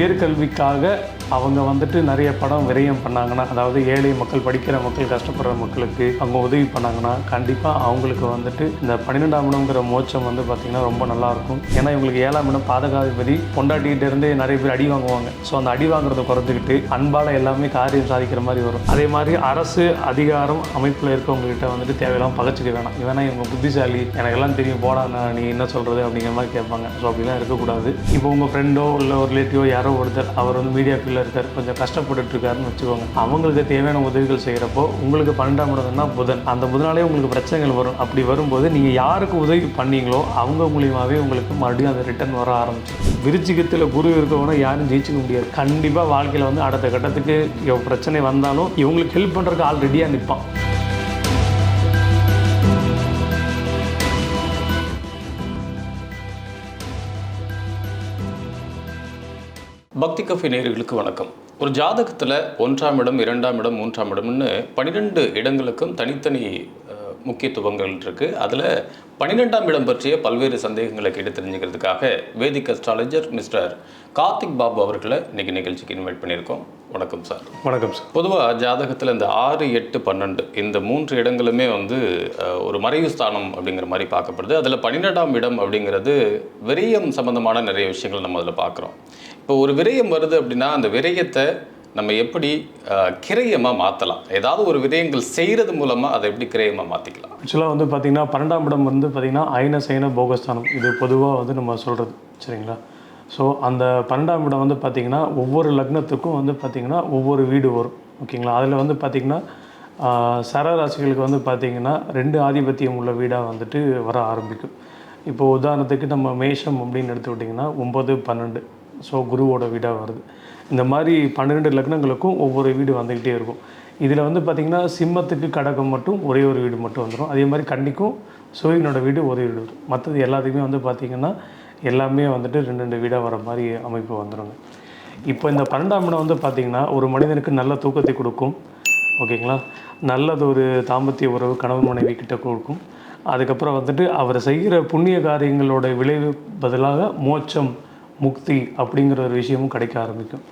உயர்கல்விக்காக அவங்க வந்துட்டு நிறைய படம் விரயம் பண்ணாங்கன்னா அதாவது ஏழை மக்கள் படிக்கிற மக்கள் கஷ்டப்படுற மக்களுக்கு அவங்க உதவி பண்ணாங்கன்னா கண்டிப்பாக அவங்களுக்கு வந்துட்டு இந்த பன்னிரெண்டாம் இடம்ங்கிற மோட்சம் வந்து பார்த்திங்கன்னா ரொம்ப நல்லாயிருக்கும் ஏன்னா இவங்களுக்கு ஏழாம் இடம் பாதகாதிபதி பொண்டாட்டிகிட்ட இருந்தே நிறைய பேர் அடி வாங்குவாங்க. ஸோ அந்த அடி வாங்குறத குறைஞ்சிக்கிட்டு அன்பால் எல்லாமே காரியம் சாதிக்கிற மாதிரி வரும். அதே மாதிரி அரசு அதிகாரம் அமைப்பில் இருக்கவங்ககிட்ட வந்துட்டு தேவையில்லாமல் பகச்சிக்க வேணாம். இவனா இவங்க புத்திசாலி எனக்கு எல்லாம் தெரியும் போடா நீ என்ன சொல்கிறது அப்படிங்கிற மாதிரி கேட்பாங்க. ஸோ அப்படிலாம் இருக்கக்கூடாது. இப்போ உங்கள் ஃப்ரெண்டோ இல்லை ஒரு ரிலேட்டிவோ யாரோ ஒருத்தர் அவர் வந்து மீடியா ஃபீல்டில் இருக்கார். கொஞ்சம் கஷ்டப்பட்டுட்டு இருக்காருன்னு வச்சுக்கோங்க. அவங்களுக்கு தேவையான உதவிகள் செய்கிறப்போ உங்களுக்கு பன்னெண்டாம் இடம்னா புதன். அந்த புதனாலே உங்களுக்கு பிரச்சனைகள் வரும். அப்படி வரும்போது நீங்கள் யாருக்கு உதவி பண்ணீங்களோ அவங்க மூலியமாகவே உங்களுக்கு மறுபடியும் அது ரிட்டர்ன் வர ஆரம்பிச்சு விருச்சிகத்தில் குரு இருக்கவங்க யாரும் ஜெயிச்சுக்க முடியாது. கண்டிப்பாக வாழ்க்கையில் வந்து அடுத்த கட்டத்துக்கு பிரச்சனை வந்தாலும் இவங்களுக்கு ஹெல்ப் பண்ணுறதுக்கு ஆல்ரெடியாக நிற்பான் பக்தி கஃபி நேர்களுக்கு வணக்கம். ஒரு ஜாதகத்தில் ஒன்றாம் இடம் இரண்டாம் இடம் மூன்றாம் இடம்னு பன்னிரெண்டு இடங்களுக்கும் தனித்தனி முக்கியத்துவங்கள் இருக்குது அதில் பன்னிரெண்டாம் இடம் பற்றிய பல்வேறு சந்தேகங்களை கேட்டு தெரிஞ்சுக்கிறதுக்காக Vedic astrologer mister Karthik Babu அவர்களை இன்னைக்கு நிகழ்ச்சிக்கு இன்வைட் பண்ணியிருக்கோம். வணக்கம் சார். வணக்கம் சார். பொதுவாக ஜாதகத்தில் இந்த ஆறு எட்டு பன்னெண்டு இந்த மூன்று இடங்களுமே வந்து ஒரு மறைவு ஸ்தானம் அப்படிங்கிற மாதிரி பார்க்கப்படுது. அதில் பன்னிரெண்டாம் இடம் அப்படிங்கிறது விரயம் சம்பந்தமான நிறைய விஷயங்கள் நம்ம அதில் பார்க்குறோம். இப்போ ஒரு விரயம் வருது அப்படின்னா அந்த விரயத்தை நம்ம எப்படி கிரையமாக மாற்றலாம் ஏதாவது ஒரு விதயங்கள் செய்கிறது மூலமாக அதை எப்படி கிரயமாக மாற்றிக்கலாம் ஆக்சுவலாக வந்து பார்த்திங்கன்னா பன்னெண்டாம் இடம் வந்து பார்த்திங்கன்னா ஐன சைன போகஸ்தானம். இது பொதுவாக வந்து நம்ம சொல்கிறது சரிங்களா? ஸோ அந்த பன்னெண்டாம் இடம் வந்து பார்த்திங்கன்னா ஒவ்வொரு லக்னத்துக்கும் வந்து பார்த்திங்கன்னா ஒவ்வொரு வீடு வரும். ஓகேங்களா? அதில் வந்து பார்த்திங்கன்னா சரராசிகளுக்கு வந்து பார்த்திங்கன்னா ரெண்டு ஆதிபத்தியம் உள்ள வீடாக வந்துட்டு வர ஆரம்பிக்கும். இப்போ உதாரணத்துக்கு நம்ம மேஷம் அப்படின்னு எடுத்துக்கிட்டிங்கன்னா ஒம்பது பன்னெண்டு. ஸோ குருவோட வீடாக வருது. இந்த மாதிரி பன்னிரெண்டு லக்னங்களுக்கும் ஒவ்வொரு வீடு வந்துக்கிட்டே இருக்கும். இதில் வந்து பார்த்திங்கன்னா சிம்மத்துக்கு கடகம் மட்டும் ஒரே ஒரு வீடு மட்டும் வந்துடும் அதே மாதிரி கன்னிக்கும் சூரியனோட வீடு ஒரே வீடு வரும் மற்றது எல்லாத்துக்குமே வந்து பார்த்திங்கன்னா எல்லாமே வந்துட்டு ரெண்டு ரெண்டு வீடாக வர மாதிரி அமைப்பு வந்துடுங்க இப்போ இந்த பன்னெண்டாம் இடம் வந்து பார்த்திங்கன்னா ஒரு மனிதனுக்கு நல்ல தூக்கத்தை கொடுக்கும். ஓகேங்களா? நல்லது ஒரு தாம்பத்திய உறவு கணவன் மனைவி கிட்ட கொடுக்கும். அதுக்கப்புறம் வந்துட்டு அவர் செய்கிற புண்ணிய காரியங்களோட விளைவு பதிலாக மோட்சம் முக்தி அப்படிங்கிற ஒரு விஷயமும் கிடைக்க ஆரம்பிக்கும்.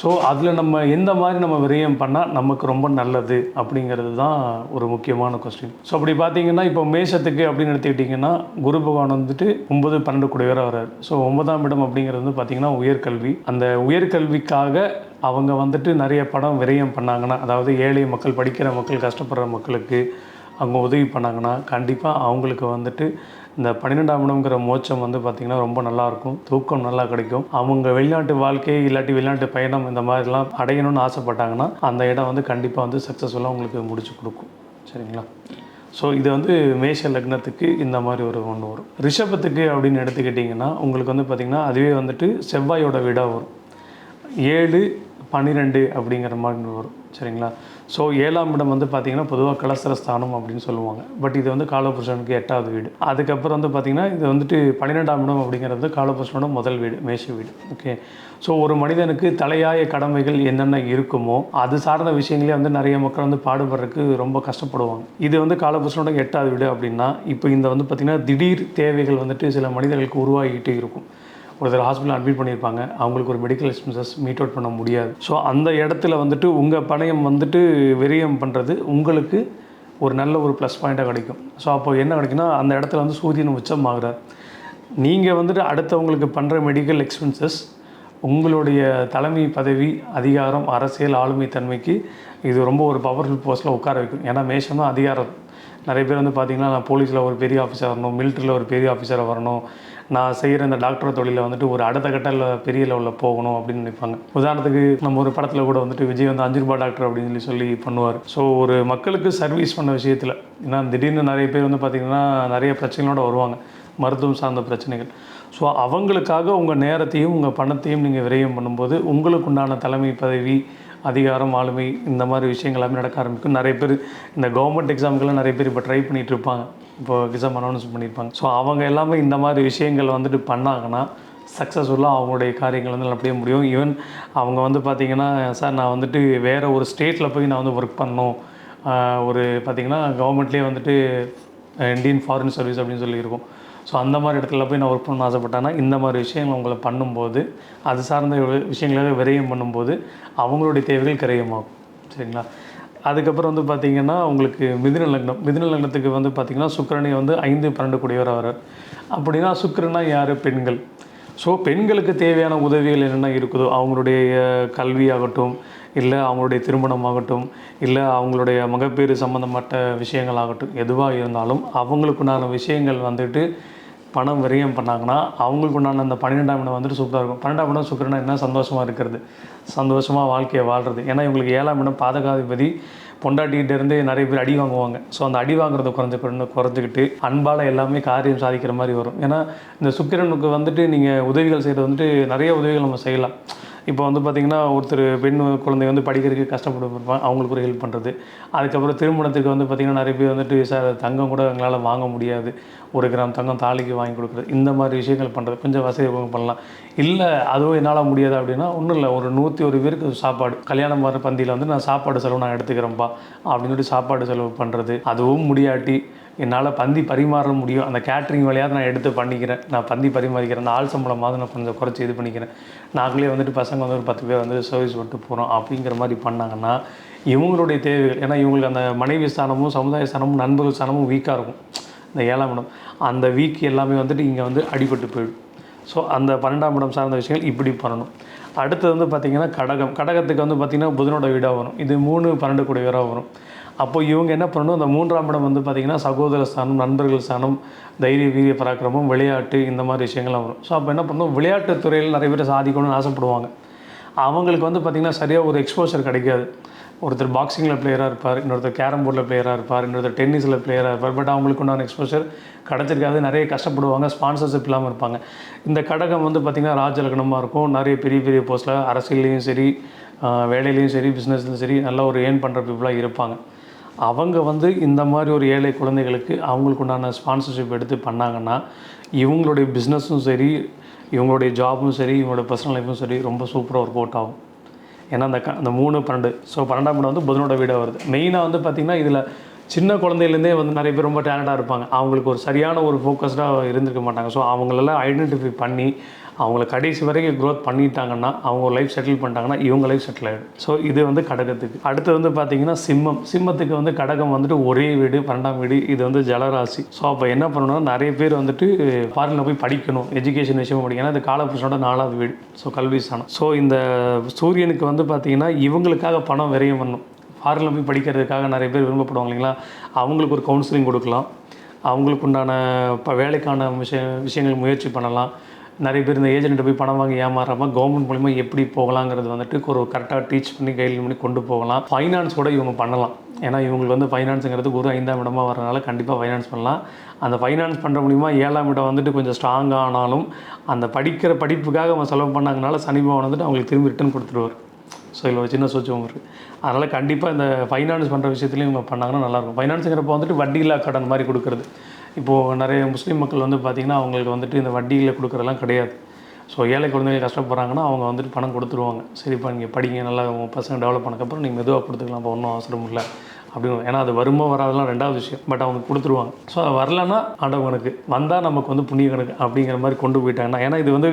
ஸோ அதில் நம்ம எந்த மாதிரி நம்ம விரயம் பண்ணால் நமக்கு ரொம்ப நல்லது அப்படிங்கிறது தான் ஒரு முக்கியமான கொஸ்டின் ஸோ அப்படி பார்த்தீங்கன்னா இப்போ மேஷத்துக்கு அப்படின்னு எடுத்துக்கிட்டிங்கன்னா குரு பகவான் வந்துட்டு ஒன்பது பன்னெண்டு கூடியவராக வர்றாரு. ஸோ ஒன்பதாம் இடம் அப்படிங்கிறது வந்து பார்த்திங்கன்னா உயர்கல்வி. அந்த உயர்கல்விக்காக அவங்க வந்துட்டு நிறைய படம் விரயம் பண்ணாங்கன்னா அதாவது ஏழை மக்கள் படிக்கிற மக்கள் கஷ்டப்படுற மக்களுக்கு அவங்க உதவி பண்ணாங்கன்னா கண்டிப்பாக அவங்களுக்கு வந்துட்டு இந்த பன்னிரெண்டாம் இடம்ங்கிற மோச்சம் வந்து பார்த்திங்கன்னா ரொம்ப நல்லாயிருக்கும். தூக்கம் நல்லா கிடைக்கும். அவங்க வெளிநாட்டு வாழ்க்கை இல்லாட்டி வெளிநாட்டு பயணம் இந்த மாதிரிலாம் அடையணும்னு ஆசைப்பட்டாங்கன்னா அந்த இடம் வந்து கண்டிப்பாக வந்து சக்ஸஸ்ஃபுல்லாக உங்களுக்கு முடிச்சு கொடுக்கும். சரிங்களா? ஸோ இது வந்து மேஷ லக்னத்துக்கு இந்த மாதிரி ஒரு ஒன்று வரும். ரிஷபத்துக்கு அப்படின்னு எடுத்துக்கிட்டிங்கன்னா உங்களுக்கு வந்து பார்த்திங்கன்னா அதுவே வந்துட்டு செவ்வாயோட விடா வரும். ஏழு பன்னிரெண்டு அப்படிங்கிற மாதிரி வரும். சரிங்களா? ஸோ ஏழாம் இடம் வந்து பார்த்திங்கன்னா பொதுவாக கலசர ஸ்தானம் அப்படின்னு சொல்லுவாங்க. பட் இது வந்து காலபுருஷனுக்கு எட்டாவது வீடு. அதுக்கப்புறம் வந்து பார்த்திங்கன்னா இது வந்துட்டு பன்னிரெண்டாம் இடம் அப்படிங்கிறது காலபுருஷனோட முதல் வீடு மேஷ வீடு. ஓகே ஸோ ஒரு மனிதனுக்கு தலையாய கடமைகள் என்னென்ன இருக்குமோ அது சார்ந்த விஷயங்களே வந்து நிறைய மக்கள் வந்து பாடுபடுறதுக்கு ரொம்ப கஷ்டப்படுவாங்க. இது வந்து காலபுருஷனோட எட்டாவது வீடு அப்படின்னா இப்போ இந்த வந்து பார்த்திங்கன்னா திடீர் தேவைகள் வந்துட்டு சில மனிதர்களுக்கு உருவாகிக்கிட்டே இருக்கும். ஒருத்தர் ஹாஸ்பிட்டல் அட்மிட் பண்ணியிருப்பாங்க. அவங்களுக்கு ஒரு மெடிக்கல் எக்ஸ்பென்சஸ் மீட் அவுட் பண்ண முடியாது. ஸோ அந்த இடத்துல வந்துட்டு உங்கள் பணயம் வந்துட்டு விரயம் பண்ணுறது உங்களுக்கு ஒரு நல்ல ஒரு ப்ளஸ் பாயிண்ட்டாக கிடைக்கும். ஸோ அப்போ என்ன கிடைக்குன்னா அந்த இடத்துல வந்து சூரியன் உச்சம் ஆகிறார். நீங்கள் வந்துட்டு அடுத்தவங்களுக்கு பண்ணுற மெடிக்கல் எக்ஸ்பென்சஸ் உங்களுடைய தலைமை பதவி அதிகாரம் அரசியல் ஆளுமை தன்மைக்கு இது ரொம்ப ஒரு பவர்ஃபுல் போஸ்ட்டில் உட்கார வைக்கும். ஏன்னா மேஷம் தான் அதிகாரம். நிறைய பேர் வந்து பார்த்திங்கன்னா நான் போலீஸில் ஒரு பெரிய ஆஃபீஸர் வரணும் மிலிட்ரியில் ஒரு பெரிய ஆஃபீஸராக வரணும் நான் செய்கிற இந்த டாக்டர் தொழிலில் வந்துட்டு ஒரு அடுத்த கட்டத்தில் பெரிய லெவலில் போகணும் அப்படின்னு நினைப்பாங்க. உதாரணத்துக்கு நம்ம ஒரு படத்தில் கூட வந்துட்டு விஜய் வந்து அஞ்சு ரூபாய் டாக்டர் அப்படின்னு சொல்லி சொல்லி பண்ணுவார். ஸோ ஒரு மக்களுக்கு சர்வீஸ் பண்ண விஷயத்தில் ஏன்னா திடீர்னு நிறைய பேர் வந்து பார்த்திங்கன்னா நிறைய பிரச்சனைகளோட வருவாங்க மருத்துவம் சார்ந்த பிரச்சனைகள். ஸோ அவங்களுக்காக உங்கள் நேரத்தையும் உங்கள் பணத்தையும் நீங்கள் விரயம் பண்ணும்போது உங்களுக்கு உண்டான தலைமை பதவி அதிகாரம் ஆளுமை இந்த மாதிரி விஷயங்கள் எல்லாமே நடக்க ஆரம்பிக்கும். நிறைய பேர் இந்த கவர்மெண்ட் எக்ஸாமுக்கெல்லாம் நிறைய பேர் இப்போ ட்ரை பண்ணிகிட்டு இருப்பாங்க. இப்போ எக்ஸாம் அனௌன்ஸ் பண்ணியிருப்பாங்க. ஸோ அவங்க எல்லாமே இந்த மாதிரி விஷயங்கள் வந்துட்டு பண்ணாங்கன்னா சக்ஸஸ்ஃபுல்லாக அவங்களுடைய காரியங்கள் வந்து அப்படியே முடியும். ஈவன் அவங்க வந்து பார்த்திங்கன்னா சார் நான் வந்துட்டு வேறு ஒரு ஸ்டேட்டில் போய் நான் வந்து ஒர்க் பண்ணணும். ஒரு பார்த்திங்கன்னா கவர்மெண்ட்லேயே வந்துட்டு இந்தியன் ஃபாரின் சர்வீஸ் அப்படின்னு சொல்லியிருக்கோம் ஸோ அந்த மாதிரி இடத்துல போய் நான் ஒர்க் பண்ண ஆசைப்பட்டேன்னா இந்த மாதிரி விஷயங்கள் அவங்கள பண்ணும்போது அது சார்ந்த விஷயங்களாக விரயம் பண்ணும்போது அவங்களுடைய தேவைகள் கிரயமாகும். சரிங்களா? அதுக்கப்புறம் வந்து பார்த்திங்கன்னா உங்களுக்கு மிதுன லக்னம். மிதுன லக்னத்துக்கு வந்து பார்த்திங்கன்னா சுக்கரனை வந்து ஐந்து பன்னெண்டு கூடியவர் வரார் அப்படின்னா சுக்கரனா யார்? பெண்கள். ஸோ பெண்களுக்கு தேவையான உதவிகள் என்னென்ன இருக்குதோ அவங்களுடைய கல்வியாகட்டும் இல்லை அவங்களுடைய திருமணமாகட்டும் இல்லை அவங்களுடைய மகப்பேறு சம்மந்தப்பட்ட விஷயங்கள் ஆகட்டும் எதுவாக இருந்தாலும் அவங்களுக்குண்டான விஷயங்கள் வந்துட்டு பணம் விரயம் பண்ணாங்கன்னா அவங்களுக்கு உண்டான அந்த பன்னிரெண்டாம் இடம் வந்துட்டு சூப்பராக இருக்கும். பன்னெண்டாம் இடம் சுக்கரனா என்ன? சந்தோஷமாக இருக்கிறது. சந்தோஷமாக வாழ்க்கையை வாழ்கிறது ஏன்னா இவங்களுக்கு ஏழாம் இடம் பாதகாதிபதி பொண்டாட்டிகிட்டேருந்து நிறைய பேர் அடி வாங்குவாங்க. ஸோ அந்த அடி வாங்குறத குறைஞ்ச குறைஞ்சு குறைஞ்சிக்கிட்டு அன்பால் எல்லாமே காரியம் சாதிக்கிற மாதிரி வரும். ஏன்னா இந்த சுக்கிரனுக்கு வந்துட்டு நீங்கள் உதவிகள் செய்கிறது வந்துட்டு நிறைய உதவிகள் நம்ம செய்யலாம். இப்போ வந்து பார்த்திங்கன்னா ஒருத்தர் பெண் குழந்தை வந்து படிக்கிறதுக்கு கஷ்டப்பட்டு அவங்களுக்கு ஒரு ஹெல்ப் பண்ணுறது அதுக்கப்புறம் திருமணத்துக்கு வந்து பார்த்திங்கன்னா நிறைய பேர் வந்துட்டு சார் தங்கம் கூட எங்களால் வாங்க முடியாது. ஒரு கிராம் தங்கம் தாலிக்கு வாங்கி கொடுக்குறது. இந்த மாதிரி விஷயங்கள் பண்ணுறது கொஞ்சம் வசதி பண்ணலாம். இல்லை அதுவும் என்னால் முடியாது அப்படின்னா ஒன்றும் இல்லை. ஒரு நூற்றி ஒரு பேருக்கு சாப்பாடு கல்யாணம் வர பந்தியில் வந்து நான் சாப்பாடு செலவு நான் எடுத்துக்கிறேன்ப்பா அப்படின்னு சொல்லி சாப்பாடு செலவு பண்ணுறது அதுவும் முடியாட்டி என்னால் பந்தி பரிமாற முடியும். அந்த கேட்ரிங் வழியாக நான் எடுத்து பண்ணிக்கிறேன். நான் பந்தி பரிமாறிக்கிறேன். அந்த ஆள் சம்பளமாவது நான் கொஞ்சம் குறைச்சி இது பண்ணிக்கிறேன். நாங்களே வந்துட்டு பசங்க வந்து ஒரு பத்து பேர் வந்து சர்வீஸ் விட்டு போகிறோம் அப்படிங்கிற மாதிரி பண்ணாங்கன்னா இவங்களுடைய தேவைகள் ஏன்னா இவங்களுக்கு அந்த மனைவி ஸ்தானமும் சமுதாய ஸ்தானமும் நண்பர்கள் ஸ்தானமும் வீக்காக இருக்கும். இந்த ஏழாம் இடம். அந்த வீக் எல்லாமே வந்துட்டு இங்கே வந்து அடிபட்டு போயிடும். ஸோ அந்த பன்னெண்டாம் இடம் சார்ந்த விஷயங்கள் இப்படி பண்ணணும். அடுத்தது வந்து பார்த்திங்கன்னா கடகம். கடகத்துக்கு வந்து பார்த்திங்கன்னா புதனோட வீடாக வரும். இது மூணு பன்னெண்டு கூடிய வீடாக வரும். அப்போ இவங்க என்ன பண்ணணும்? அந்த மூன்றாம் இடம் வந்து பார்த்திங்கன்னா சகோதர ஸ்தானம் நண்பர்கள் ஸ்தானம் தைரிய வீரிய பராக்கிரமம் விளையாட்டு இந்த மாதிரி விஷயங்கள்லாம் வரும். ஸோ அப்போ என்ன பண்ணணும்? விளையாட்டு துறையில் நிறைய பேர் சாதிக்கணும்னு ஆசைப்படுவாங்க. அவங்களுக்கு வந்து பார்த்திங்கன்னா சரியாக ஒரு எக்ஸ்போஷர் கிடைக்காது. ஒருத்தர் பாக்ஸிங்கில் பிளேயராக இருப்பார் இன்னொருத்தர் கேரம் போர்டில் பிளேயராக இருப்பார் இன்னொருத்தர் டென்னிஸில் பிளேயராக இருப்பார். பட் அவங்களுக்கு உண்டான எக்ஸ்போஷர் கிடச்சிருக்காது. நிறைய கஷ்டப்படுவாங்க ஸ்பான்சர்ஷிப் இல்லாமல் இருப்பாங்க. இந்த கடகம் வந்து பார்த்திங்கன்னா ராஜலக்னமாக இருக்கும். நிறைய பெரிய பெரிய போஸ்ட்டில் அரசியல்லையும் சரி வேலையிலையும் சரி பிஸ்னஸ்லையும் சரி நல்ல ஒரு ஏர்ன் பண்ணுற பீப்புளாக இருப்பாங்க. அவங்க வந்து இந்த மாதிரி ஒரு ஏழை குழந்தைகளுக்கு அவங்களுக்கு உண்டான ஸ்பான்சர்ஷிப் எடுத்து பண்ணாங்கன்னா இவங்களுடைய பிஸ்னஸும் சரி இவங்களுடைய ஜாபும் சரி இவங்களோட பர்சனல் லைஃப்பும் சரி ரொம்ப சூப்பராக ஒர்க் அவுட் ஆகும். ஏன்னா அந்த க அந்த மூணு பன்னெண்டு ஸோ பன்னெண்டாம் இடம் வந்து புதனோட வீடாக வருது. மெயினாக வந்து பார்த்திங்கன்னா இதில் சின்ன குழந்தையிலேருந்தே வந்து நிறைய பேர் ரொம்ப டேலண்டாக இருப்பாங்க. அவங்களுக்கு ஒரு சரியான ஒரு ஃபோக்கஸ்டாக இருந்திருக்க மாட்டாங்க. ஸோ அவங்களெல்லாம் ஐடென்டிஃபை பண்ணி அவங்கள கடைசி வரைக்கும் க்ரோத் பண்ணிட்டாங்கன்னா அவங்க லைஃப் செட்டில் பண்ணிட்டாங்கன்னா இவங்க லைஃப் செட்டில் ஆகிடும் ஸோ இது வந்து கடகத்துக்கு. அடுத்து வந்து பார்த்தீங்கன்னா சிம்மம். சிம்மத்துக்கு வந்து கடகம் வந்துட்டு ஒரே வீடு பன்னெண்டாம் வீடு இது வந்து ஜலராசி. ஸோ அப்போ என்ன பண்ணணும்னா நிறைய பேர் வந்துட்டு ஃபாரினில் போய் படிக்கணும். எஜுகேஷன் விஷயம் படிக்கணும். இது காலபுருஷனோட நாலாவது வீடு. ஸோ கல்வி ஸ்தானம். ஸோ இந்த சூரியனுக்கு வந்து பார்த்தீங்கன்னா இவங்களுக்காக பணம் விரையும் பண்ணணும். ஃபாரினில் போய் படிக்கிறதுக்காக நிறைய பேர் விரும்பப்படுவாங்க இல்லைங்களா? அவங்களுக்கு ஒரு கவுன்சிலிங் கொடுக்கலாம். அவங்களுக்கு உண்டான இப்போ வேலைக்கான விஷய விஷயங்கள் முயற்சி பண்ணலாம். நிறைய பேர் இந்த ஏஜென்ட்டை போய் பணம் வாங்கி ஏமாறாமல் கவர்மெண்ட் மூலிமா எப்படி போகலாங்கிறது வந்துட்டு ஒரு கரெக்டாக டீச் பண்ணி கைட் பண்ணி கொண்டு போகலாம். ஃபைனான்ஸ் கூட இவங்க பண்ணலாம். ஏன்னா இவங்களுக்கு வந்து ஃபைனான்ஸுங்கிறது ஒரு ஐந்தாம் இடமா வரனால கண்டிப்பாக ஃபைனான்ஸ் பண்ணலாம். அந்த ஃபைனான்ஸ் பண்ணுற மூலிமா ஏழாம் இடம் வந்துட்டு கொஞ்சம் ஸ்ட்ராங் ஆனாலும் அந்த படிக்கிற படிப்புக்காக அவங்க செலவு பண்ணாங்கனால சனி வந்துட்டு அவங்களுக்கு திரும்பி ரிட்டர்ன் கொடுத்துருவார் ஸோ இதில் ஒரு சின்ன சூச்சம் இருக்குது அதனால் கண்டிப்பாக இந்த ஃபைனான்ஸ் பண்ணுற விஷயத்துலையும் இவங்க பண்ணாங்கன்னா நல்லாயிருக்கும் ஃபைனான்ஸுங்கிறப்ப வந்துட்டு வட்டியில்லா கடன் மாதிரி கொடுக்குறது. இப்போது நிறைய முஸ்லீம் மக்கள் வந்து பார்த்திங்கன்னா அவங்களுக்கு வந்துட்டு இந்த வட்டியில் கொடுக்குறதெல்லாம் கிடையாது. ஸோ ஏழை குழந்தைகள் கஷ்டப்படுறாங்கன்னா அவங்க வந்துட்டு பணம் கொடுத்துருவாங்க. சரிப்பா நீங்கள் படிங்க நல்லா உங்கள் பசங்க டெவலப் பண்ணக்கப்புறம் நீங்கள் மெதுவாக கொடுத்துக்கலாம் இப்போ ஒன்றும் அவசரம் இல்லை. அப்படின்னு ஏன்னா அது வருமோ வராதெல்லாம் ரெண்டாவது விஷயம். பட் அவங்க கொடுத்துருவாங்க. ஸோ அது வரலன்னா ஆண்டவனுக்கு வந்தால் நமக்கு வந்து புண்ணிய கணக்கு அப்படிங்கிற மாதிரி கொண்டு போயிட்டாங்கன்னா ஏன்னா இது வந்து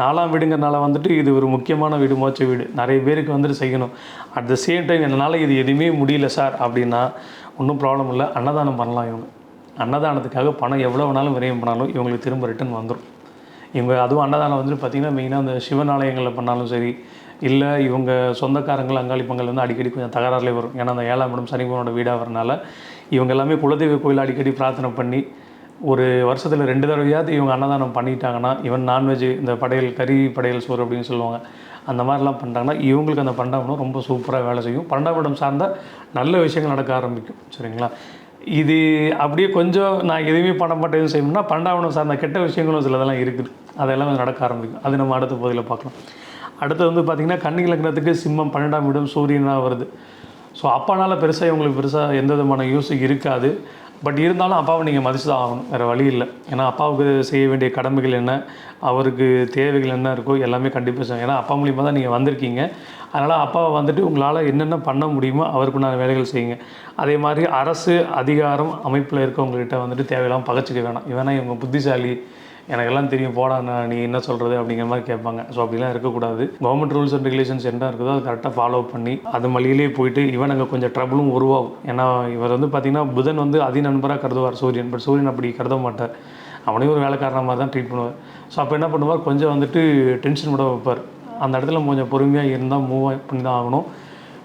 நாலாம் வீடுங்கிறனால வந்துட்டு இது ஒரு முக்கியமான வீடு மோச்ச வீடு. நிறைய பேருக்கு வந்துட்டு செய்யணும். அட் த சேம் டைம் என்னால் இது எதுவுமே முடியல சார் அப்படின்னா ஒன்றும் ப்ராப்ளம் இல்லை. அன்னதானம் பண்ணலாம் இவங்க. அன்னதானத்துக்காக பணம் எவ்வளோ வேணாலும் விரயம் பண்ணாலும் இவங்களுக்கு திரும்ப ரிட்டர்ன் வந்துடும் இவங்க அதுவும் அன்னதானம் வந்துட்டு பார்த்திங்கன்னா மெயினாக அந்த சிவன் ஆலயங்களில் பண்ணாலும் சரி இல்லை இவங்க சொந்தக்காரங்கள் அங்காளி பங்கல் வந்து அடிக்கடி கொஞ்சம் தகராறுலே வரும். ஏன்னா அந்த ஏழாம் இடம் சனிபவனோட வீடாக வரனால இவங்க எல்லாமே குலதெய்வ கோயில் அடிக்கடி பிரார்த்தனை பண்ணி ஒரு வருஷத்தில் ரெண்டு தடவையாவது இவங்க அன்னதானம் பண்ணிட்டாங்கன்னா இவன் நான்வெஜ் இந்த படையல் கறி படையல் சோறு அப்படின்னு சொல்லுவாங்க அந்த மாதிரிலாம் பண்ணிட்டாங்கன்னா இவங்களுக்கு அந்த பண்டாமடம் ரொம்ப சூப்பராக வேலை செய்யும். பன்னெண்டாம் சார்ந்தால் நல்ல விஷயங்கள் நடக்க ஆரம்பிக்கும். சரிங்களா? இது அப்படியே கொஞ்சம் நான் எதுவுமே பண்ண மாட்டேன் செய்யணும்னா பன்னெண்டாம் சார்ந்த கெட்ட விஷயங்களும் சிலதெல்லாம் இருக்குது. அதெல்லாம் வந்து நடக்க ஆரம்பிக்கும். அது நம்ம அடுத்த பகுதியில் பார்க்கலாம். அடுத்து வந்து பார்த்திங்கன்னா கன்னி லக்னத்துக்கு சிம்மம் பன்னெண்டாம் இடம் சூரியனாக வருது. ஸோ அப்பானால் பெருசாக இவங்களுக்கு பெருசாக எந்த விதமான யூஸ் இருக்காது. பட் இருந்தாலும் அப்பாவை நீங்கள் மதிச்சு தான் ஆகணும். வேறு வழி இல்லை. ஏன்னா அப்பாவுக்கு செய்ய வேண்டிய கடமைகள் என்ன? அவருக்கு தேவைகள் என்ன இருக்கோ எல்லாமே கண்டிப்பாக செய்யும் ஏன்னா அப்பா மூலியமாக தான் நீங்கள் வந்திருக்கீங்க. அதனால் அப்பாவை வந்துட்டு உங்களால் என்னென்ன பண்ண முடியுமோ அவருக்குண்டான வேலைகள் செய்யுங்க. அதே மாதிரி அரசு அதிகாரம் அமைப்பில் இருக்கவங்கள்கிட்ட வந்துட்டு தேவையில்லாமல் பகச்சிக்க வேணாம். இவனா இவங்க புத்திசாலி. எனக்கெல்லாம் தெரியும் போடா நான் நீ என்ன சொல்கிறது அப்படிங்கிற மாதிரி கேட்பாங்க. ஸோ அப்படிலாம் இருக்கக்கூடாது. கவர்மெண்ட் ரூல்ஸ் அண்ட் ரெகுலேஷன்ஸ் என்ன இருக்குதோ அது கரெக்டாக ஃபாலோ பண்ணி அது மலையிலேயே போயிட்டு இவன் அங்கே கொஞ்சம் ட்ரபிளும் உருவாகும். ஏன்னா இவர் வந்து பார்த்திங்கன்னா புதன் வந்து அதி நண்பராக கருதுவார் சூரியன். பட் சூரியன் அப்படி கருத மாட்டார். அவனையும் ஒரு வேலைக்காரன மாதிரி தான் ட்ரீட் பண்ணுவார். ஸோ அப்போ என்ன பண்ணுவார்? கொஞ்சம் வந்துட்டு டென்ஷன் விட வைப்பார். அந்த இடத்துல கொஞ்சம் பொறுமையாக இருந்தால் மூவ் பண்ணி தான் ஆகணும்.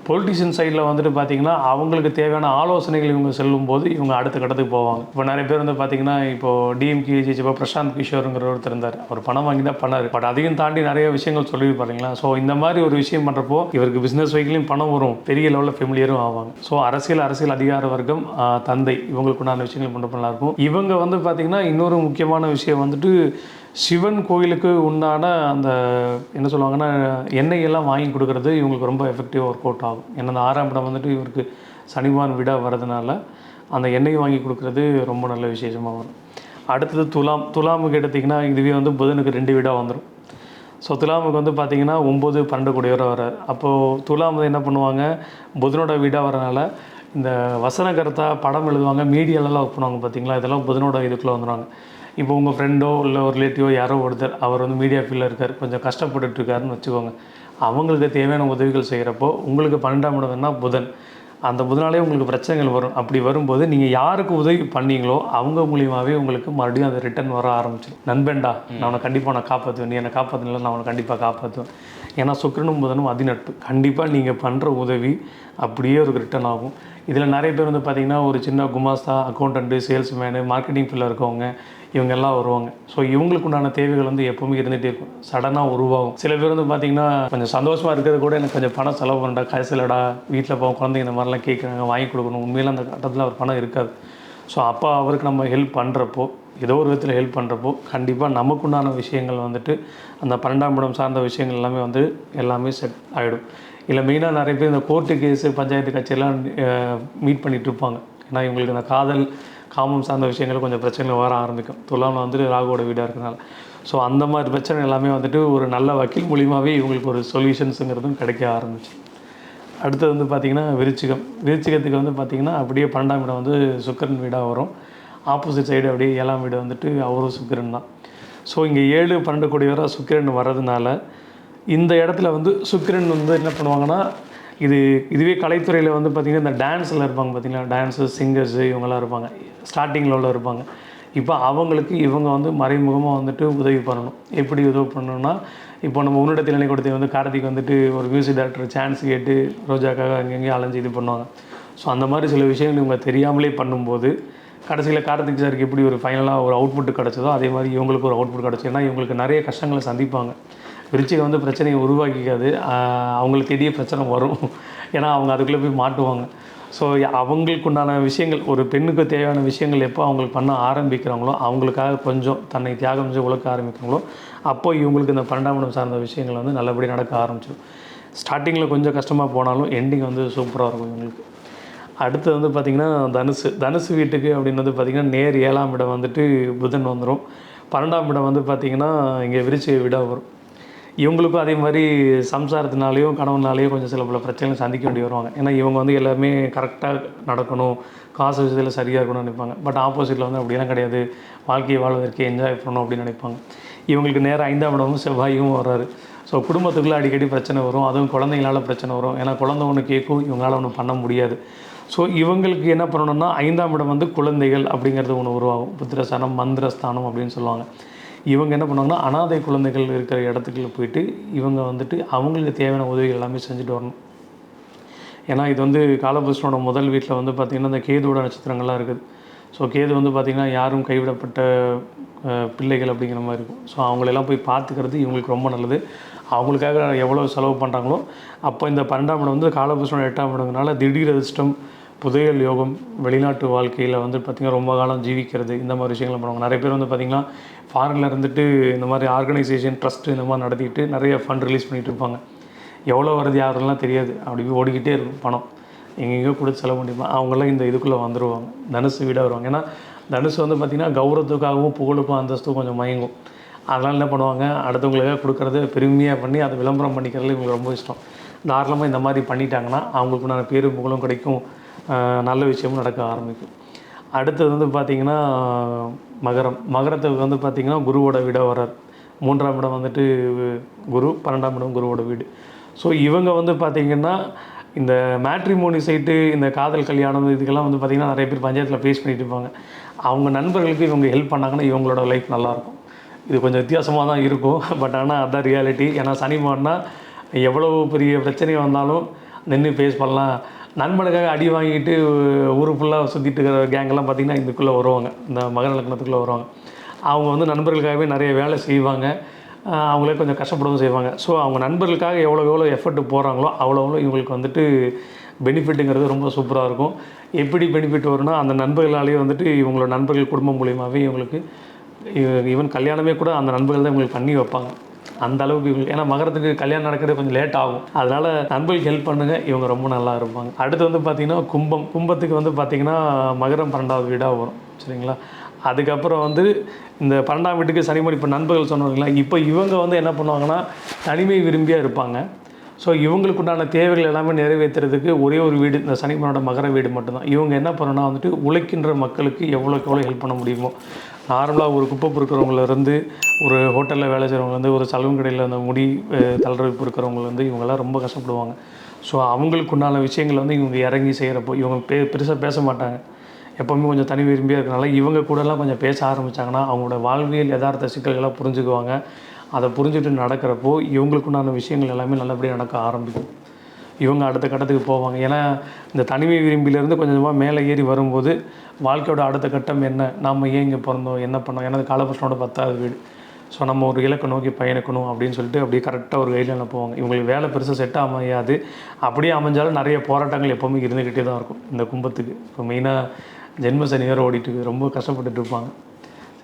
பொலிட்டிஷியன் சைடில் வந்துட்டு பார்த்தீங்கன்னா அவங்களுக்கு தேவையான ஆலோசனைகள் இவங்க செல்லும்போது இவங்க அடுத்த கட்டத்துக்கு போவாங்க. இப்போ நிறைய பேர் வந்து பார்த்தீங்கன்னா இப்போ டிஎம்கே ஜெயிச்சப்போ பிரசாந்த் கிஷோருங்கிற ஒருத்தர் இருந்தார். அவர் பணம் வாங்கி தான் பண்ணார். பட் அதையும் தாண்டி நிறைய விஷயங்கள் சொல்லியிருப்பாருங்களா ஸோ இந்த மாதிரி ஒரு விஷயம் பண்ணுறப்போ இவருக்கு பிஸ்னஸ் வைக்கலையும் பணம் வரும். பெரிய லெவலில் ஃபெமிலியரும் ஆவாங்க. ஸோ அரசியல் அரசியல் அதிகார வர்க்கம் தந்தை தந்தை இவங்களுக்குண்டான விஷயங்கள் பண்ணுற நல்லாயிருக்கும் இருக்கும். இவங்க வந்து பார்த்திங்கன்னா இன்னொரு முக்கியமான விஷயம் வந்துட்டு சிவன் கோயிலுக்கு உண்டான அந்த என்ன சொல்லுவாங்கன்னா எண்ணெய் எல்லாம் வாங்கி கொடுக்குறது இவங்களுக்கு ரொம்ப எஃபெக்டிவாக ஒர்க் அவுட் ஆகும். ஏன்னா அந்த ஆறாம் இடம் வந்துட்டு இவருக்கு சனிவான் விடா வரதுனால அந்த எண்ணெய் வாங்கி கொடுக்கறது ரொம்ப நல்ல விசேஷமாக வரும். அடுத்தது துலாம் துலாமுக்கு எடுத்திங்கன்னா இதுவே வந்து புதனுக்கு ரெண்டு வீடாக வந்துடும் ஸோ துலாமுக்கு வந்து பார்த்திங்கன்னா ஒம்பது பன்னெண்டு கூடியவரை வரார் அப்போது துலாம் என்ன பண்ணுவாங்க? புதனோட வீடாக வரனால இந்த வசனகர்த்தா படம் எழுதுவாங்க மீடியாலலாம் ஒர்க் பண்ணுவாங்க பார்த்தீங்களா இதெல்லாம் புதனோட இதுக்குள்ளே வந்துடுவாங்க இப்போ உங்கள் ஃப்ரெண்டோ இல்லை ஒரு ரிலேட்டிவோ யாரோ ஒருத்தர் அவர் வந்து மீடியா ஃபீல்டில் இருக்கார். கொஞ்சம் கஷ்டப்பட்டுட்டு இருக்காருன்னு வச்சுக்கோங்க. அவங்களுக்கு தேவையான உதவிகள் செய்கிறப்போ உங்களுக்கு பன்னெண்டாம் இடம்னா புதன். அந்த புதனாலே உங்களுக்கு பிரச்சனைகள் வரும். அப்படி வரும்போது நீங்கள் யாருக்கு உதவி பண்ணீங்களோ அவங்க மூலியமாகவே உங்களுக்கு மறுபடியும் அது ரிட்டர்ன் வர ஆரம்பிச்சிடும் நண்பன்டா நான் அவனை கண்டிப்பாக நான் காப்பாற்றுவேன் நீ என்னை காப்பாற்றினால நான் அவனை கண்டிப்பாக காப்பாற்றுவேன் ஏன்னா சுக்கிரனும் புதனும் அதிநட்பு. கண்டிப்பாக நீங்கள் பண்ணுற உதவி அப்படியே ஒரு ரிட்டர்ன் ஆகும். இதில் நிறைய பேர் வந்து பார்த்திங்கன்னா ஒரு சின்ன குமாஸ்தா அக்கௌண்டண்ட்டு சேல்ஸ்மேனு மார்க்கெட்டிங் ஃபீல்டில் இருக்கவங்க இவங்க எல்லாம் வருவாங்க. ஸோ இவங்களுக்கு உண்டான தேவைகள் வந்து எப்பவுமே இருந்துகிட்டே இருக்கும். சடனாக உருவாகும். சில பேர் வந்து பார்த்திங்கன்னா கொஞ்சம் சந்தோஷமாக இருக்கிறது கூட எனக்கு கொஞ்சம் பணம் செலவு பண்ணடா கடைசியிலடா வீட்டில் போவோம் குழந்தைங்க இந்த மாதிரிலாம் கேட்குறாங்க வாங்கி கொடுக்கணும். உண்மையில அந்த கட்டத்தில் அவர் பணம் இருக்காது. ஸோ அப்போ அவருக்கு நம்ம ஹெல்ப் பண்ணுறப்போ ஏதோ ஒரு விதத்தில் ஹெல்ப் பண்ணுறப்போ கண்டிப்பாக நமக்குண்டான விஷயங்கள் வந்துட்டு அந்த பன்னெண்டாம் இடம் சார்ந்த விஷயங்கள் எல்லாமே வந்து எல்லாமே செட் ஆகிடும் இல்லை மெயினாக நிறைய பேர் இந்த கோர்ட்டு கேஸு பஞ்சாயத்து கட்சியெல்லாம் மீட் பண்ணிகிட்டு இருப்பாங்க. ஏன்னா இவங்களுக்கு இந்த காதல் காமம் சார்ந்த விஷயங்கள் கொஞ்சம் பிரச்சனைகள் வர ஆரம்பிக்கும். துலாமில் வந்துட்டு ராகுவோட வீடாக இருக்கனால. ஸோ அந்த மாதிரி பிரச்சனை எல்லாமே வந்துட்டு ஒரு நல்ல வக்கீல் மூலியமாகவே இவங்களுக்கு ஒரு சொல்யூஷன்ஸுங்கிறதும் கிடைக்க ஆரம்பிச்சு. அடுத்தது வந்து பார்த்திங்கன்னா விருச்சிகம். விருச்சிகத்துக்கு வந்து பார்த்திங்கன்னா அப்படியே பன்னெண்டாம் இடம் வந்து சுக்கிரன் வீடாக வரும். ஆப்போசிட் சைடு அப்படியே ஏழாம் வீடு வந்துட்டு அவரும் சுக்கிரன் தான். ஸோ இங்கே ஏழு பன்னெண்டு கோடி வரை சுக்கிரன் வர்றதுனால இந்த இடத்துல வந்து சுக்கிரன் வந்து என்ன பண்ணுவாங்கன்னா இது இதுவே கலைத்துறையில் வந்து பார்த்திங்கன்னா இந்த டான்ஸில் இருப்பாங்க பார்த்திங்கன்னா டான்ஸு சிங்கர்ஸு இவங்கெல்லாம் இருப்பாங்க. ஸ்டார்டிங்கில் உள்ள இருப்பாங்க. இப்போ அவங்களுக்கு இவங்க வந்து மறைமுகமாக வந்துட்டு உதவி பண்ணணும். எப்படி உதவி பண்ணணும்னா இப்போ நம்ம உன்னிடத்தில் நிலை வந்து கார்த்திக் வந்துட்டு ஒரு மியூசிக் டேரக்டர் சான்ஸ் கேட்டு ரோஜாக்காக அங்கங்கேயும் அலைஞ்சு இது பண்ணுவாங்க. ஸோ அந்த மாதிரி சில விஷயங்கள் இவங்க தெரியாமலே பண்ணும்போது கடைசியில் கார்த்திக் சாருக்கு எப்படி ஒரு ஃபைனலாக ஒரு அவுட்புட் கிடச்சதோ அதே மாதிரி இவங்களுக்கு ஒரு அவுட்புட் கிடச்சி ஏன்னா இவங்களுக்கு நிறைய கஷ்டங்களை சந்திப்பாங்க. விருச்சிகம் வந்து பிரச்சனையை உருவாக்கிக்காது. அவங்களுக்கு தேடிய பிரச்சனை வரும். ஏன்னா அவங்க அதுக்குள்ளே போய் மாட்டுவாங்க. ஸோ அவங்களுக்கு உண்டான விஷயங்கள் ஒரு பெண்ணுக்கு தேவையான விஷயங்கள் எப்போ அவங்களுக்கு பண்ண ஆரம்பிக்கிறாங்களோ அவங்களுக்காக கொஞ்சம் தன்னை தியாகம் செஞ்சு உழைக்க ஆரம்பிக்கிறாங்களோ அப்போ இவங்களுக்கு இந்த பன்னெண்டாம் இடம் சார்ந்த விஷயங்கள் வந்து நல்லபடியாக நடக்க ஆரம்பிச்சிடும் ஸ்டார்டிங்கில் கொஞ்சம் கஷ்டமாக போனாலும் எண்டிங் வந்து சூப்பராக இருக்கும் இவங்களுக்கு. அடுத்து வந்து பார்த்திங்கன்னா தனுசு. தனுசு வீட்டுக்கு அப்படின்னு வந்து பார்த்திங்கன்னா நேர் ஏழாம் இடம் வந்துட்டு புதன் வந்துடும் பன்னெண்டாம் இடம் வந்து பார்த்திங்கன்னா இங்கே விருச்சிக விட வரும். இவங்களுக்கும் அதே மாதிரி சம்சாரத்தினாலேயும் கணவனாலேயும் கொஞ்சம் சில பல பிரச்சனைகள் சந்திக்க வேண்டி வருவாங்க. ஏன்னா இவங்க வந்து எல்லாமே கரெக்டாக நடக்கணும் காசு விஷயத்தில் சரியாக இருக்கணும்னு நினைப்பாங்க. பட் ஆப்போசிட்டில் வந்து அப்படிலாம் கிடையாது. வாழ்க்கையை வாழ்வதற்கு என்ஜாய் பண்ணணும் அப்படின்னு நினைப்பாங்க. இவங்களுக்கு நேரம் ஐந்தாம் இடமும் செவ்வாயும் வர்றாரு ஸோ குடும்பத்துக்குள்ளே அடிக்கடி பிரச்சனை வரும். அதுவும் குழந்தைங்களால பிரச்சனை வரும். ஏன்னா குழந்தை ஒன்று கேட்கும் இவங்களால ஒன்றும் பண்ண முடியாது. ஸோ இவங்களுக்கு என்ன பண்ணணும்னா ஐந்தாம் இடம் வந்து குழந்தைகள் அப்படிங்கிறது ஒன்று உருவாகும். புத்திரஸ்தானம் மந்திரஸ்தானம் அப்படின்னு சொல்லுவாங்க. இவங்க என்ன பண்ணுவாங்கன்னா அனாதை குழந்தைகள் இருக்கிற இடத்துக்குள்ள போயிட்டு இவங்க வந்துட்டு அவங்களுக்கு தேவையான உதவிகள் எல்லாமே செஞ்சுட்டு வரணும். ஏன்னா இது வந்து காலபுருஷனோட முதல் வீட்டில் வந்து பார்த்திங்கன்னா இந்த கேதுவோட நட்சத்திரங்கள்லாம் இருக்குது. ஸோ கேது வந்து பார்த்திங்கன்னா யாரும் கைவிடப்பட்ட பிள்ளைகள் அப்படிங்கிற மாதிரி இருக்கும். ஸோ அவங்களெல்லாம் போய் பார்த்துக்கிறது இவங்களுக்கு ரொம்ப நல்லது. அவங்களுக்காக எவ்வளோ செலவு பண்ணுறாங்களோ அப்போ இந்த பன்னெண்டாம் இடம் வந்து காலபுருஷனோட எட்டாம் இடங்கனால திடீர் அதிர்ஷ்டம் புதையல் யோகம் வெளிநாட்டு வாழ்க்கையில் வந்து பார்த்திங்கன்னா ரொம்ப காலம் ஜீவிக்கிறது இந்த மாதிரி விஷயங்கள் பண்ணுவாங்க. நிறைய பேர் வந்து பார்த்திங்கன்னா ஃபாரினில் இருந்துட்டு இந்த மாதிரி ஆர்கனைசேஷன் ட்ரஸ்ட்டு இந்த மாதிரி நடத்திட்டு நிறைய ஃபண்ட் ரிலீஸ் பண்ணிகிட்டு இருப்பாங்க. எவ்வளோ வருது யாருலாம் தெரியாது. அப்படி ஓடிக்கிட்டே இருக்கும் பணம். எங்கெங்கேயோ கொடுத்து செலவு பண்ணிப்பாங்க அவங்களாம் இந்த இதுக்குள்ளே வந்துடுவாங்க தனுசு வீடாக வருவாங்க. ஏன்னா தனுசு வந்து பார்த்திங்கன்னா கௌரவத்துக்காகவும் புகழுக்கும் அந்தஸ்தும் கொஞ்சம் மயங்கும். அதனால் என்ன பண்ணுவாங்க? அடுத்தவங்களுக்காக கொடுக்குறது பெருமையாக பண்ணி அதை விளம்பரம் பண்ணிக்கிறதுல இவங்களுக்கு ரொம்ப இஷ்டம். தாராளமாக இந்த மாதிரி பண்ணிட்டாங்கன்னா அவங்களுக்கு நான் பேரும் புகழும் கிடைக்கும். நல்ல விஷயமும் நடக்க ஆரம்பிக்கும். அடுத்தது வந்து பார்த்திங்கன்னா மகரம். மகரத்துக்கு வந்து பார்த்திங்கன்னா குருவோட வீட வரார் மூன்றாம் இடம் வந்துட்டு குரு பன்னெண்டாம் இடம் குருவோட வீடு. ஸோ இவங்க வந்து பார்த்திங்கன்னா இந்த மேட்ரிமோனி சைட்டு இந்த காதல் கல்யாணம் இதுக்கெல்லாம் வந்து பார்த்திங்கன்னா நிறைய பேர் பஞ்சாயத்தில் ஃபேஸ் பண்ணிட்டு இருப்பாங்க. அவங்க நண்பர்களுக்கு இவங்க ஹெல்ப் பண்ணாங்கன்னா இவங்களோட லைஃப் நல்லாயிருக்கும். இது கொஞ்சம் வித்தியாசமாக தான் இருக்கும். பட் ஆனால் அதான் ரியாலிட்டி ஏன்னா சனிமான்னா எவ்வளோ பெரிய பிரச்சனை வந்தாலும் நின்று ஃபேஸ் பண்ணலாம். நண்பனுக்காக அடி வாங்கிட்டு ஊரு ஃபுல்லாக சுற்றிட்டு இருக்கிற கேங்கெல்லாம் பார்த்திங்கன்னா இதுக்குள்ளே வருவாங்க. இந்த மகர லக்னத்துக்குள்ளே வருவாங்க. அவங்க வந்து நண்பர்களுக்காகவே நிறைய வேலை செய்வாங்க. அவங்களே கொஞ்சம் கஷ்டப்படவும் செய்வாங்க. ஸோ அவங்க நண்பர்களுக்காக எவ்வளோ எவ்வளோ எஃபர்ட்டு போகிறாங்களோ அவ்வளோ அவ்வளோ இவங்களுக்கு வந்துட்டு பெனிஃபிட்டுங்கிறது ரொம்ப சூப்பராக இருக்கும். எப்படி பெனிஃபிட் வரும்னா அந்த நண்பர்களாலேயே வந்துட்டு இவங்களோட நண்பர்கள் குடும்பம் மூலியமாகவே இவங்களுக்கு ஈவன் கல்யாணமே கூட அந்த நண்பர்கள் தான் இவங்களுக்கு பண்ணி வைப்பாங்க. அந்த அளவுக்கு ஏன்னா மகரத்துக்கு கல்யாணம் நடக்கிறது கொஞ்சம் லேட் ஆகும். அதனால நண்பர்களுக்கு ஹெல்ப் பண்ணுங்க. இவங்க ரொம்ப நல்லா இருப்பாங்க. அடுத்து வந்து பார்த்தீங்கன்னா கும்பம். கும்பத்துக்கு வந்து பார்த்தீங்கன்னா மகரம் பன்னெண்டாவது வீடாக வரும். சரிங்களா? அதுக்கப்புறம் வந்து இந்த பன்னெண்டாம் வீட்டுக்கு சனிமணி இப்போ நண்பர்கள் சொன்னாங்களா இப்போ இவங்க வந்து என்ன பண்ணுவாங்கன்னா தனிமை விரும்பியாக இருப்பாங்க. ஸோ இவங்களுக்கு உண்டான தேவைகள் எல்லாமே நிறைவேற்றுறதுக்கு ஒரே ஒரு வீடு இந்த சனிமனோட மகர வீடு மட்டும்தான். இவங்க என்ன பண்ணணும்னா வந்துட்டு உழைக்கின்ற மக்களுக்கு எவ்வளோக்கு எவ்வளோ ஹெல்ப் பண்ண முடியுமோ நார்மலாக ஒரு குப்பை பொறுக்கிறவங்கலேருந்து ஒரு ஹோட்டலில் வேலை செய்கிறவங்கலேருந்து ஒரு சலூன் கடையில் அந்த முடி தளர்வு பொறுக்கிறவங்கலேருந்து இவங்கெல்லாம் ரொம்ப கஷ்டப்படுவாங்க. ஸோ அவங்களுக்கு உண்டான விஷயங்கள் வந்து இவங்க இறங்கி செய்கிறப்போ இவங்க பே பெருசாக பேச மாட்டாங்க. எப்போவுமே கொஞ்சம் தனி விரும்பியாக இருக்கனால இவங்க கூடலாம் கொஞ்சம் பேச ஆரம்பித்தாங்கன்னா அவங்களோட வாழ்வியல் யதார்த்த சிக்கல்களாக புரிஞ்சுக்குவாங்க. அதை புரிஞ்சுட்டு நடக்கிறப்போ இவங்களுக்குண்டான விஷயங்கள் எல்லாமே நல்லபடியாக நடக்க ஆரம்பிக்கும். இவங்க அடுத்த கட்டத்துக்கு போவாங்க. ஏன்னா இந்த தனிமை விரும்பியிலேருந்து கொஞ்சம் கொஞ்சமாக மேலே ஏறி வரும்போது வாழ்க்கையோட அடுத்த கட்டம் என்ன? நாம் ஏன் இங்கே பிறந்தோம்? என்ன பண்ணோம்? ஏன்னா அது காலபுருஷனோட பத்தாவது வீடு. ஸோ நம்ம ஒரு இலக்கை நோக்கி பயணிக்கணும் அப்படின்னு சொல்லிட்டு அப்படியே கரெக்டாக ஒரு கைட்லைனில் போவாங்க. இவங்களுக்கு வேலை பெருசாக செட் அமையாது அப்படியே அமைஞ்சாலும் நிறைய போராட்டங்கள் எப்போவுமே இருந்துக்கிட்டே தான் இருக்கும் இந்த கும்பத்துக்கு. இப்போ மெயினாக ஜென்ம சனி வேறு ஓடிட்டு ரொம்ப கஷ்டப்பட்டுட்டு இருப்பாங்க.